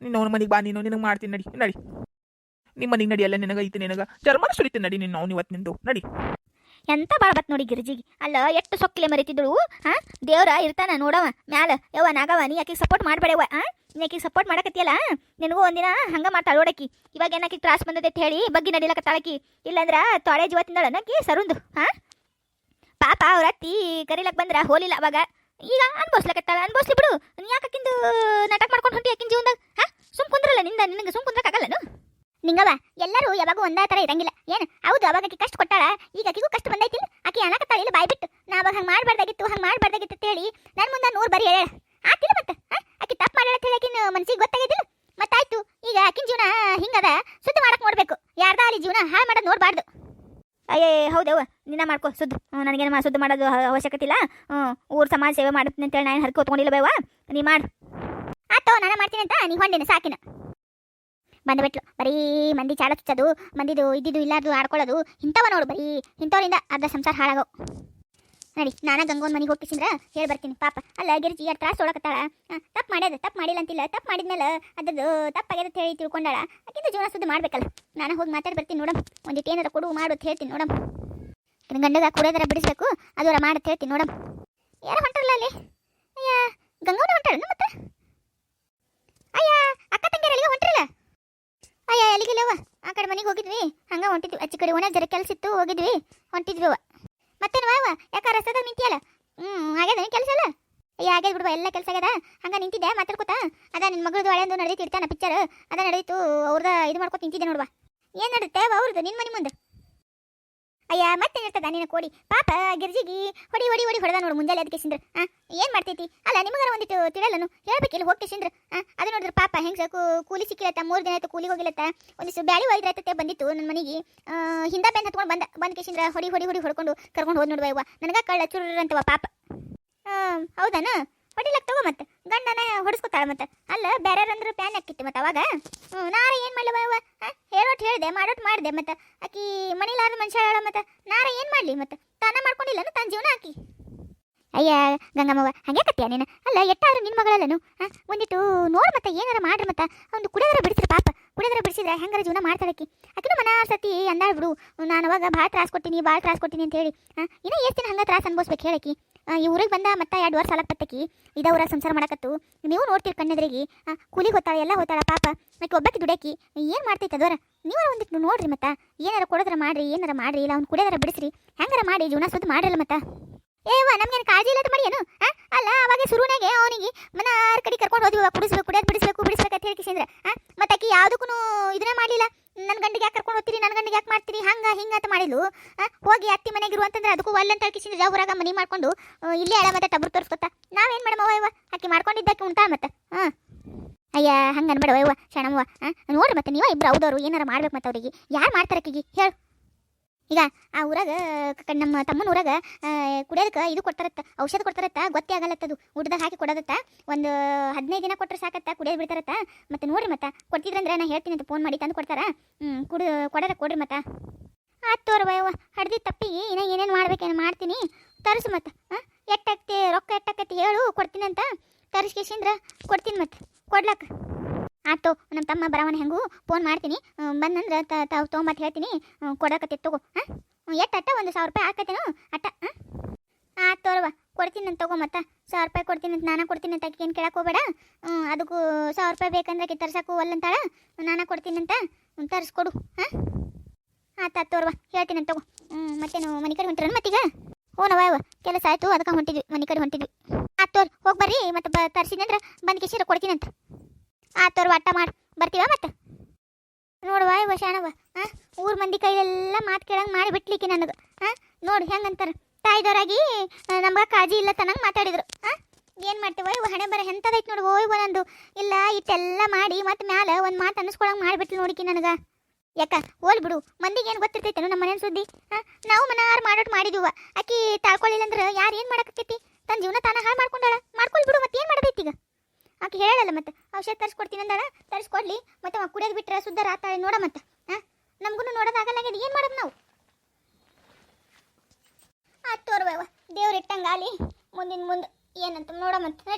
ನಿನ್ನ ಅವ್ನ ಮನೆಗೆ ಬಾ ನೀನು ನಿನಗೆ ಮಾಡ್ತೀನಿ ನಡಿ ನಡಿ. ನಿಮ್ಮ ಮನೆಗೆ ನಡಿ ಅಲ್ಲ ನಿನಗ ಐತಿ ನಿನಗ. ಚರ್ಮನ ಸುರಿತೀನಿ ನಡಿ ನಿನ್ನ ಅವ್ನು ಇವತ್ತು ನಿಂದು. ನಡಿ. ಎಂತ ಬಾಳ ಬತ್ ನೋಡಿ ಗಿರ್ಜಿಗೆ ಅಲ್ಲ, ಎಷ್ಟು ಸೊಕ್ಕಿಲೆ ಮರಿತಿದ್ರು ಹಾ ದೇವ್ರ ಇರ್ತಾನ ನೋಡವ, ಮ್ಯಾಲ. ಯವ್ವ ನಾಗವ ನೀ ಆಕಿಗೆ ಸಪೋರ್ಟ್ ಮಾಡ್ಬೇಡವ ಆ? ನೀ ಆಕಿಗೆ ಸಪೋರ್ಟ್ ಮಾಡಕತ್ತಿಯಲ್ಲ ನಿನಗೂ ಒಂದಿನ ಹಂಗ ಮಾಡ್ತಾಳ ಓಡಕಿ. ಇವಾಗ ಏನಾಕಿ ತ್ರಾಸ್ ಬಂದೈತೆ ಹೇಳಿ ಬಗ್ಗಿ ನಡಿಲಕತ್ತಾಳಕಿ. ಇಲ್ಲಂದ್ರ ತೊಳೆ ಜೀವ ತಿಂದಳ ನಕ್ಕಿ ಸರುಂದು ಹಾ ಪಾಪ ಅವ್ರ ಅತ್ತಿ ಕರಿಲಕ್ ಬಂದ್ರ ಹೋಲಿಲ್ಲ ಅವಾಗ. ಈಗ ಅನ್ಭವಿಸ್ಲಕತ್ತಾಳ, ಅನ್ಭವಿಸ್ಲಿ ಬಿಡು. ನೀ ಯಾಕಿಂದು ನಾಟಕ ಮಾಡ್ಕೊಂಡು ಹೊಂಟಿ ಆಕಿನ ಜೀವನದಾಗ ಹಾ ಸುಮ್ ಕುಂದ್ರಲ್ಲ, ನಿಂದ ನಿನಗೆ ಸುಮ್ ಕುಂದ್ರಕ್ಕಾಗಲ್ಲನು ನಿಂಗವ ಎಲ್ಲರೂ ಯಾವಾಗೂ ಒಂದೇ ತರ ಇರಂಗಿಲ್ಲ. ಏನು? ಹೌದು ಅವಾಗ ಆಕಿ ಕಷ್ಟ ಕೊಟ್ಟಾಳ. ಈಗ ಆಕಿಗೂ ಕಷ್ಟ ಬಂದೈತಿಲ್ಲ. ಆಕಿ ಅನ್ನಕತ್ತಾಳ ಇಲ್ಲ ಬಾಯ್ ಬಿಟ್ಟು. ನಾ ಅವಾಗ ಹಂಗೆ ಮಾಡಬಾರ್ದಾಗಿತ್ತು ಹಂಗೆ ಮಾಡಬಾರ್ದಾಗಿತ್ತು ಅಂತ ಹೇಳಿ ನನ್ನ ಮುಂದೆ ನೂರು ಬರಿ ಹೇಳ ಆತಿಲ್ಲ ಮತ್ತೆ? ಆಕಿ ತಪ್ಪು ಮಾಡ್ಯಾಳ ಹೇಳಿ ಆಕಿನ ಮನ್ಸಿಗೆ ಗೊತ್ತಾಗಿದ್ದಿಲ್ಲ ಮತ್ತಾಯ್ತು ಈಗ ಆಕಿನ ಜೀವನ ಹಿಂಗದ ಸುದ್ದಿ ಮಾಡಕ್ ನೋಡ್ಬೇಕು. ಯಾರ್ದ ಅಲ್ಲಿ ಜೀವನ ಹಾಳು ಮಾಡೋದು ನೋಡ್ಬಾರ್ದು. ಅಯ್ಯೇ ಹೌದವ್ವ ನಿನ್ನ ಮಾಡ್ಕೋ ಸುದ್ದು ನನಗೇನು ಮಾ ಸುದ್ದು ಮಾಡೋದು ಅವಶ್ಯಕತೆ ಇಲ್ಲ. ಊರು ಊರ್ ಸಮಾಜ ಸೇವೆ ಮಾಡುತ್ತೆ ಅಂತೇಳಿ ನಾನು ಹರ್ಕೊ ತೊಗೊಂಡಿಲ್ಲ ಬೇವ ನೀ ಮಾಡು. ಆತೋ ನಾನು ಮಾಡ್ತೀನಿ ಅಂತ ನೀ ಹೊಂದಿನ ಸಾಕಿನ. ಬಂದ್ಬಿಟ್ಲು. ಬರೀ ಮಂದಿ ಚಾಲ ಚುಚ್ಚೋದು, ಮಂದಿದು ಇದ್ದಿದ್ದು ಇಲ್ಲಾರ್ದು ಆಡ್ಕೊಳ್ಳೋದು, ಇಂಥವ ನೋಡು ಬರೀ. ಇಂಥವ್ರಿಂದ ಅರ್ಧ ಸಂಸಾರ ಹಾಳಾಗೋ. ನಡಿ, ನಾನು ಗಂಗೊಂದು ಮನೆಗೆ ಹೋಗ್ತಿಸಿಂದ್ರ ಹೇಳಿ ಬರ್ತೀನಿ, ಪಾಪ. ಅಲ್ಲ, ಗಿರಿಜಿ ಎರಡು ತ್ರಾಸು ಹೊಡಕತ್ತಾಳ ತಪ್ಪು ಮಾಡ್ಯದ, ತಪ್ಪು ಮಾಡಿಲ್ಲ ಅಂತಿಲ್ಲ, ತಪ್ಪು ಮಾಡಿದ್ಮೇಲೆ ಅದ್ರದ್ದು ತಪ್ಪಾಗ್ಯದ ಹೇಳಿ ತಿಳ್ಕೊಂಡಾಳ. ಆಕಿಂದ ಜೀವನ ಸುದ್ದಿ ಮಾಡ್ಬೇಕಲ್ಲ. ನಾನು ಹೋಗಿ ಮಾತಾಡಿ ಬರ್ತೀನಿ ನೋಡಮ್. ಒಂದಿಟ್ಟು ಏನಾರ ಕೊಡು, ಮಾಡು ಅಂತ ಹೇಳ್ತೀನಿ ನೋಡಮ್. ಗಂಡಗ ಕುಡಿಯೋದರ ಬಿಡಿಸ್ಬೇಕು ಮಾಡಿ ಅಂತ ಹೇಳ್ತೀನಿ ನೋಡಮ್. ಯಾರು ಹೊಂಟಾರಲ್ಲ ಅಲ್ಲಿ? ಅಯ್ಯ ಗಂಗೋನ ಹೊಂಟಾಳ ಮತ್ತೆ? ಅಯ್ಯ, ಅಕ್ಕ ತಂಗಿಯರ ಹೊಂಟ್ರಲ್ಲ? ಅಯ್ಯ ಎಲ್ಲಿಗಿಲ್ಲವ ಆ ಕಡೆ ಮನೆಗೆ ಹೋಗಿದ್ವಿ. ಹಂಗೆ ಹೊಂಟಿದ್ವಿ. ಅಚ್ಚಿ ಕಡೆ ಒಣ ಜರ ಕೆಲಸ ಇತ್ತು, ಹೋಗಿದ್ವಿ. ಹೊಂಟಿದ್ವಿ ಅವ ಮತ್ತೇನು ಅವ ಯಾಕ ರಸ್ತೆದಾಗ ನಿಂತಿಯಲ್ಲ? ಹ್ಞೂ ಆಗ್ಯದ ಕೆಲಸ ಅಲ್ಲ ಅಯ್ಯ, ಆಗ್ಯದ ಬಿಡುವ, ಎಲ್ಲ ಕೆಲಸ ಆಗ್ಯದ. ಹಂಗೆ ನಿಂತಿದ್ದೆ ಮಾತಾಡ್ಕೊತ ಅದ ನಿನ್ನ ಮಗಳದು ಹಳೆಯಂದು ನಡೆದಿತ್ತು ಇರ್ತಾನ ಪಿಕ್ಚರ್ ಅದ ನಡೀತು ಅವ್ರದ ಇದು ಮಾಡ್ಕೊತ ನಿಂತಿದ್ದೆ ನೋಡುವ. ಏನು ನಡುತ್ತೆ ಅವ್ರದ್ದು ನಿನ್ನ ಮನೆ ಮುಂದೆ? ಅಯ್ಯ, ಮತ್ತೆ ಇರ್ತದ ನಿನ್ನ ಕೋಡಿ ಪಾಪ, ಗಿರ್ಜಿಗಿ, ಹೊಡಿ ಹೊಡಿ ಹೊಡಿ ಹೊಡೆದ ನೋಡು ಮುಂಜಾನೆ ಅದಕ್ಕೆ ಸಿಂದ್ರ. ಆ, ಏನು ಮಾಡ್ತೈತಿ? ಅಲ್ಲ, ನಿಮಗಾರ ಒಂದಿಟ್ಟು ತಿಳಲ್ಲನು ಹೇಳ್ಬೇಕಿಲ್ಲ ಹೋಗ್ತಿ ಸಿಂದ್ರ. ಆ, ಅದು ನೋಡಿದ್ರೆ ಪಾಪ ಹೆಂಗೆ ಕೂಲಿ ಸಿಕ್ಕಿಲತ್ತ ಮೂರು ದಿನ ಆಯ್ತು ಕೂಲಿ ಹೋಗಿಲತ್ತ ಒಂದಿಷ್ಟು ಬ್ಯಾಳಿ ಒಯ್ದ್ರೈತೆ ಬಂದಿತ್ತು ನನ್ನ ಮನೆಗೆ. ಹಿಂದ ಬೆಂದ ಹತ್ಕೊಂಡು ಬಂದ ಬಂದ ಕೇಸಿಂದ್ರ ಹೊಡಿ ಹೊಡಿ ಹೊಡಿ ಹೊಡ್ಕೊಂಡು ಕರ್ಕೊಂಡು ಹೋದ್ ನೋಡುವ ನನಗೆ ಕಳ್ಳ ಚುರ್ರಂತವ ಪಾಪ. ಹೌದಾನ? ಹೊಡಿಲಕ್ ತಗೋ ಮತ್ತೆ. ಗಂಡನ ಹೊಡಿಸ್ಕೊತಾಳ ಮತ್ತೆ. ಅಲ್ಲ ಬೇರೆ ಅಂದ್ರೆ ಪ್ಯಾನ್ ಹಾಕಿತ್ತು ಮತ್ತೆ ಅವಾಗ? ಹ್ಞೂ ನಾರ ಏನು ಮಾಡ್ಲವ ಇವ ಹೇಳೋಟ್ ಹೇಳಿದೆ ಮಾಡೋಟ್ ಮಾಡಿದೆ ಮತ್ತೆ. ಆಕಿ ಮನಿಲಾರ ಮನುಷ್ಯ ಹೇಳ ಮತ್ತೆ. ನಾರ ಏನು ಮಾಡಲಿ ಮತ್ತೆ? ತಾನ ಮಾಡ್ಕೊಂಡಿಲ್ಲ ತನ್ನ ಜೀವನ ಆಕಿ. ಅಯ್ಯ ಗಂಗಮ್ಮವ್ವ ಹಂಗೆ ಕತ್ತೀಯ ನೀನು? ಅಲ್ಲ ಎಟ್ಟಾದ್ರೂ ನಿನ್ನ ಮಗಳಲ್ಲನು? ಹಾಂ? ಒಂದಿಟ್ಟು ನೋಡ್ ಮತ್ತೆ ಏನಾರ ಮಾಡ್ರಿ ಮತ್ತೆ. ಒಂದು ಕುಡಿಯೋದ್ರ ಬಿಡಿಸ್ರಿ ಪಾಪ. ಕುಡಿಯೋದ್ರ ಬಿಡಿಸಿದ್ರೆ ಹೆಂಗಾರ ಜೀವನ ಮಾಡ್ತಾಳಕಿ ಆಕಿನೂ ಮನ ಸತಿ ಅಂದಾಳ್ ಬಿಡು. ನಾನು ಅವಾಗ ಭಾಳ ತ್ರಾಸ ಕೊಟ್ಟಿನಿ ಭಾಳ ತ್ರಾಸ ಕೊಟ್ಟಿನಿ ಅಂತ ಹೇಳಿ. ಹಾಂ? ಇನ್ನೂ ಎಷ್ಟು ದಿನ ಹಂಗೆ ತ್ರಾಸ ಅನ್ಭವಿಸ್ಬೇಕು ಹೇಳಕಿ ಆ, ಈ ಊರಿಗೆ ಬಂದ ಮತ್ತೆ ಎರಡು ವರ್ಷ ಸಾಲಕ್ಕೆ ಬತ್ತಕಿ, ಇದ ಊರಾಗ ಸಂಸಾರ ಮಾಡಕತ್ತು. ನೀವು ನೋಡ್ತೀರಿ ಕಣ್ಣೆದ್ರಿಗೆ. ಕೂಲಿಗೆ ಹೋತಾಳ ಎಲ್ಲ ಹೋತಾಳ ಪಾಪ. ಆಕೆ ಒಬ್ಬಕ್ಕೆ ದುಡಕಿ ಏನು ಮಾಡ್ತೈತೆ ಅದವರ? ನೀವಾರ ಒಂದಿಟ್ಟು ನೋಡ್ರಿ ಮತ್ತೆ. ಏನಾರ ಕೊಡೋದ್ರ ಮಾಡ್ರಿ, ಏನಾರ ಮಾಡ್ರಿ, ಇಲ್ಲ ಅವ್ನು ಕುಡಿಯೋದ್ರ ಬಿಡಿಸ್ರಿ. ಹೆಂಗಾರ ಮಾಡಿ, ಜೀವನ ಸುದ್ದಿ ಮಾಡಿರಲ್ಲ ಮತ್ತ. ಏವ ನಮ್ಗೇನು ಕಾಳಜಿ ಇಲ್ಲದ ಮಾಡಿ ಏನು? ಅಲ್ಲ, ಅವಾಗ ಶುರುನಾಗೆ ಅವನಿಗೆ ಮನ ಆರು ಕಡೆ ಕರ್ಕೊಂಡು ಹೋದ್ವಿ ಕುಡಿಸ್ಬೇಕು, ಕುಡಿಯೋದು ಬಿಡಿಸ್ಬೇಕು ಬಿಡಿಸ್ಬೇಕು ಅಂತ ಹೇಳಿ ಕಿಸಿಂದ್ರ ಮತ್ತೆ ಆಕಿ ಯಾವುದಕ್ಕೂ ಇದನ್ನೇ ಮಾಡಲಿಲ್ಲ. ನನ್ನ ಗಂಡಿಗೆ ಯಾಕೆ ಕರ್ಕೊಂಡು ಹೋಗ್ತೀರಿ? ನನ್ನ ಗಂಡಿಗೆ ಯಾಕೆ ಮಾಡ್ತೀರಿ? ಹಂಗ, ಹಿಂಗ ಅಂತ ಮಾಡಿದ್ಲು ಹೋಗಿ ಅತ್ತಿ ಮನೆಗೆ ಇರುವಂತಂದ್ರೆ ಅದಕ್ಕೂ ಅಲ್ಲಂತ ಅಂತ ಊರಾಗ ಮನಿ ಮಾಡ್ಕೊಂಡು ಇಲ್ಲೇ ಅಳ ಮತ್ತೆ ಟಬ್ರು ತೋರಿಸ್ಕೊತ ನಾವೇನು ಮಾಡಮ್ಮ ಇವ? ಆಕೆ ಮಾಡ್ಕೊಂಡಿದ್ದಕ್ಕೆ ಉಂಟಾ ಮತ್ತೆ? ಹಾಂ ಅಯ್ಯ, ಹಂಗೆ ಅನ್ಬೇಡ ಇವ ಶಣಮ್ಮ ನೋಡ್ರಿ ಮತ್ತೆ ನೀವ ಇಬ್ರು ಹೌದವ್ರು, ಏನಾರ ಮಾಡ್ಬೇಕು ಮತ್ತೆ ಅವ್ರಿಗೆ ಯಾರು ಮಾಡ್ತಾರೆ ಆಕಿಗೆ? ಹೇಳು. ಈಗ ಆ ಊರಾಗ ನಮ್ಮ ತಮ್ಮನ ಊರಾಗ ಕುಡಿಯೋದಕ್ಕೆ ಇದು ಕೊಡ್ತಾರತ್ತ, ಔಷಧ ಕೊಡ್ತಾರತ್ತ, ಗೊತ್ತೇ ಆಗಲ್ಲತ್ತದು ಊಟದಾಗ ಹಾಕಿ ಕೊಡೋದತ್ತ, ಒಂದು ಹದಿನೈದು ದಿನ ಕೊಟ್ಟರೆ ಸಾಕತ್ತ, ಕುಡಿಯೋದು ಬಿಡ್ತಾರತ್ತ. ಮತ್ತೆ ನೋಡ್ರಿ ಮತ್ತೆ, ಕೊಡ್ತಿದ್ರಂದ್ರೆ ನಾ ಹೇಳ್ತೀನಿ ಅಂತ ಫೋನ್ ಮಾಡಿ ತಂದು ಕೊಡ್ತಾರ. ಹ್ಞೂ ಕುಡಿ, ಕೊಡೋರ ಕೊಡ್ರಿ ಮತ್ತೆ. ಆಯ್ತು ತೋರ್ವ ಯವ್ವ, ಹಡ್ದಿ ತಪ್ಪಿಗೆ ಇನ್ನ ಏನೇನು ಮಾಡ್ಬೇಕೇನು ಮಾಡ್ತೀನಿ. ತರಿಸು ಮತ್ತೆ ಹಾಂ ಎಟ್ಟಾಗ್ತಿ, ರೊಕ್ಕ ಎಟ್ಟಾಕತಿ ಹೇಳು, ಕೊಡ್ತೀನಂತ. ತರಿಸ್ಕೇಸಿಂದ್ರೆ ಕೊಡ್ತೀನಿ ಮತ್ತೆ ಕೊಡ್ಲಕ್ಕ ಆಯ್ತು ನಮ್ಮ ತಮ್ಮ ಬರವನ ಹೆಂಗೂ? ಫೋನ್ ಮಾಡ್ತೀನಿ. ಬಂದಂದ್ರೆ ತಾವು ತೊಗೊಂಬತ್ತು ಹೇಳ್ತೀನಿ. ಕೊಡಕತ್ತಿ ತಗೋ, ಹಾಂ? ಎಷ್ಟು ಅಟ್ಟ, ಒಂದು ಸಾವಿರ ರೂಪಾಯಿ ಹಾಕತ್ತೇನು ಅಟ್ಟ, ಹಾಂ? ಆಯ್ತು ತೋರವ ಕೊಡ್ತೀನಿ ತಗೋ ಮತ್ತೆ. ಸಾವಿರ ರೂಪಾಯಿ ಕೊಡ್ತೀನಿ ಅಂತ, ನಾನು ಕೊಡ್ತೀನಿ ಅಂತ ಏನು ಕೇಳಕ್ಕೆ ಅದಕ್ಕೂ ಸಾವಿರ ರೂಪಾಯಿ ಬೇಕಂದ್ರೆ ಅಕ್ಕಿ ತರ್ಸಕ್ಕೂ ಅಲ್ಲಂತಾಳ ನಾನು ಕೊಡ್ತೀನಿ ಅಂತ ತರಿಸ್ಕೊಡು, ಹಾಂ? ಆಯ್ತು ಆಯ್ತು ತೋರವ ಹೇಳ್ತೀನಿ ಅಂತ ತಗೋ. ಮತ್ತೇನು ಮನೆ ಕಡೆ ಹೊಂಟಿರೋನು ಮತ್ತೀಗ? ಹ್ಞೂ ಯವ್ವ ಕೆಲಸ ಆಯಿತು, ಅದಕ್ಕೆ ಹೊಂಟಿದ್ವಿ, ಮನೆ ಕಡೆ ಹೊಂಟಿದ್ವಿ. ಆಯ್ತು ತೋರ್, ಹೋಗಿ ಬರ್ರಿ, ಮತ್ತೆ ಬ ತರಿಸಿದಂದ್ರೆ ಬಂದು ಕಿಶೀರ ಕೊಡ್ತೀನಿ ತೋರ್ವ ಅಟ್ಟ ಮಾಡಿ, ಬರ್ತೀವ ಮತ್ತೆ? ನೋಡುವ ಇವ ಶಾಣವ ಹಾಂ ಊರ್ ಮಂದಿ ಕೈಲೆಲ್ಲ ಮಾತು ಕೇಳಂಗೆ ಮಾಡಿ ಬಿಟ್ಲಿಕ್ಕೆ ನನಗೆ ಹಾಂ ನೋಡಿ ಹೆಂಗಂತಾರೆ. ತಾಯ್ದವರಾಗಿ ನಮ್ಗೆ ಕಾಳಜಿ ಇಲ್ಲ ತನಂಗೆ ಮಾತಾಡಿದ್ರು. ಹಾಂ ಏನು ಮಾಡ್ತೀವ ಇವ ಹಣೆ ಬರ ಎಂಥದೈತೆ ನೋಡು ಓಯ್ ನಂದು. ಇಲ್ಲ, ಇಟ್ಟೆಲ್ಲ ಮಾಡಿ ಮತ್ತೆ ಮ್ಯಾಲೆ ಒಂದು ಮಾತು ಮಾಡಿ ಮಾಡಿಬಿಟ್ಲು ನೋಡಿಕಿ ನನಗೆ. ಯಾಕ? ಹೋಲ್ ಬಿಡು. ಮಂದಿಗೆ ಏನು ಗೊತ್ತಿರ್ತೈತೇನು ನಮ್ಮ ಮನೇನ ಸುದ್ದಿ. ಹಾಂ ನಾವು ಮನಾರು ಮಾಡೋಟ್ ಮಾಡಿದೀವ. ಆಕಿ ತಾಳ್ಕೊಳ್ಳಿಲ್ಲ ಅಂದ್ರೆ ಯಾರು ಏನು ಮಾಡಕತ್ತೈತಿ ತನ್ನ ಜೀವನ ತಾನ ಹಾಳು ಮಾಡ್ಕೊಂಡಾಳ. ಮಾಡ್ಕೊಳ್ ಬಿಡು ಮತ್ತೆ ಏನು ಮಾಡ್ಬೇಕು ಈಗ? ಆಕೆ ಹೇಳಲ್ಲ ಮತ್ತೆ, ಔಷಧ ತರಿಸ್ಕೊಡ್ತೀನಿ ಅಂದಾಳ, ತರಿಸ್ಕೊಡ್ಲಿ, ಮತ್ತೆ ಅವ ಕುಡಿಯೋದು ಬಿಟ್ರೆ ಸುದ್ದ ಆತಾಳೆ ನೋಡ ಮತ್ತೆ ಹಾಂ ನಮಗೂ ನೋಡೋದಾಗಲ್ಲ ಏನು ಮಾಡೋದು ನಾವು? ಆಯ್ತು ತೋರ್ವ ದೇವ್ರು ಇಟ್ಟಂಗಾಲಿ ಮುಂದಿನ ಮುಂದೆ ಏನಂತ ನೋಡ ನಡಿ.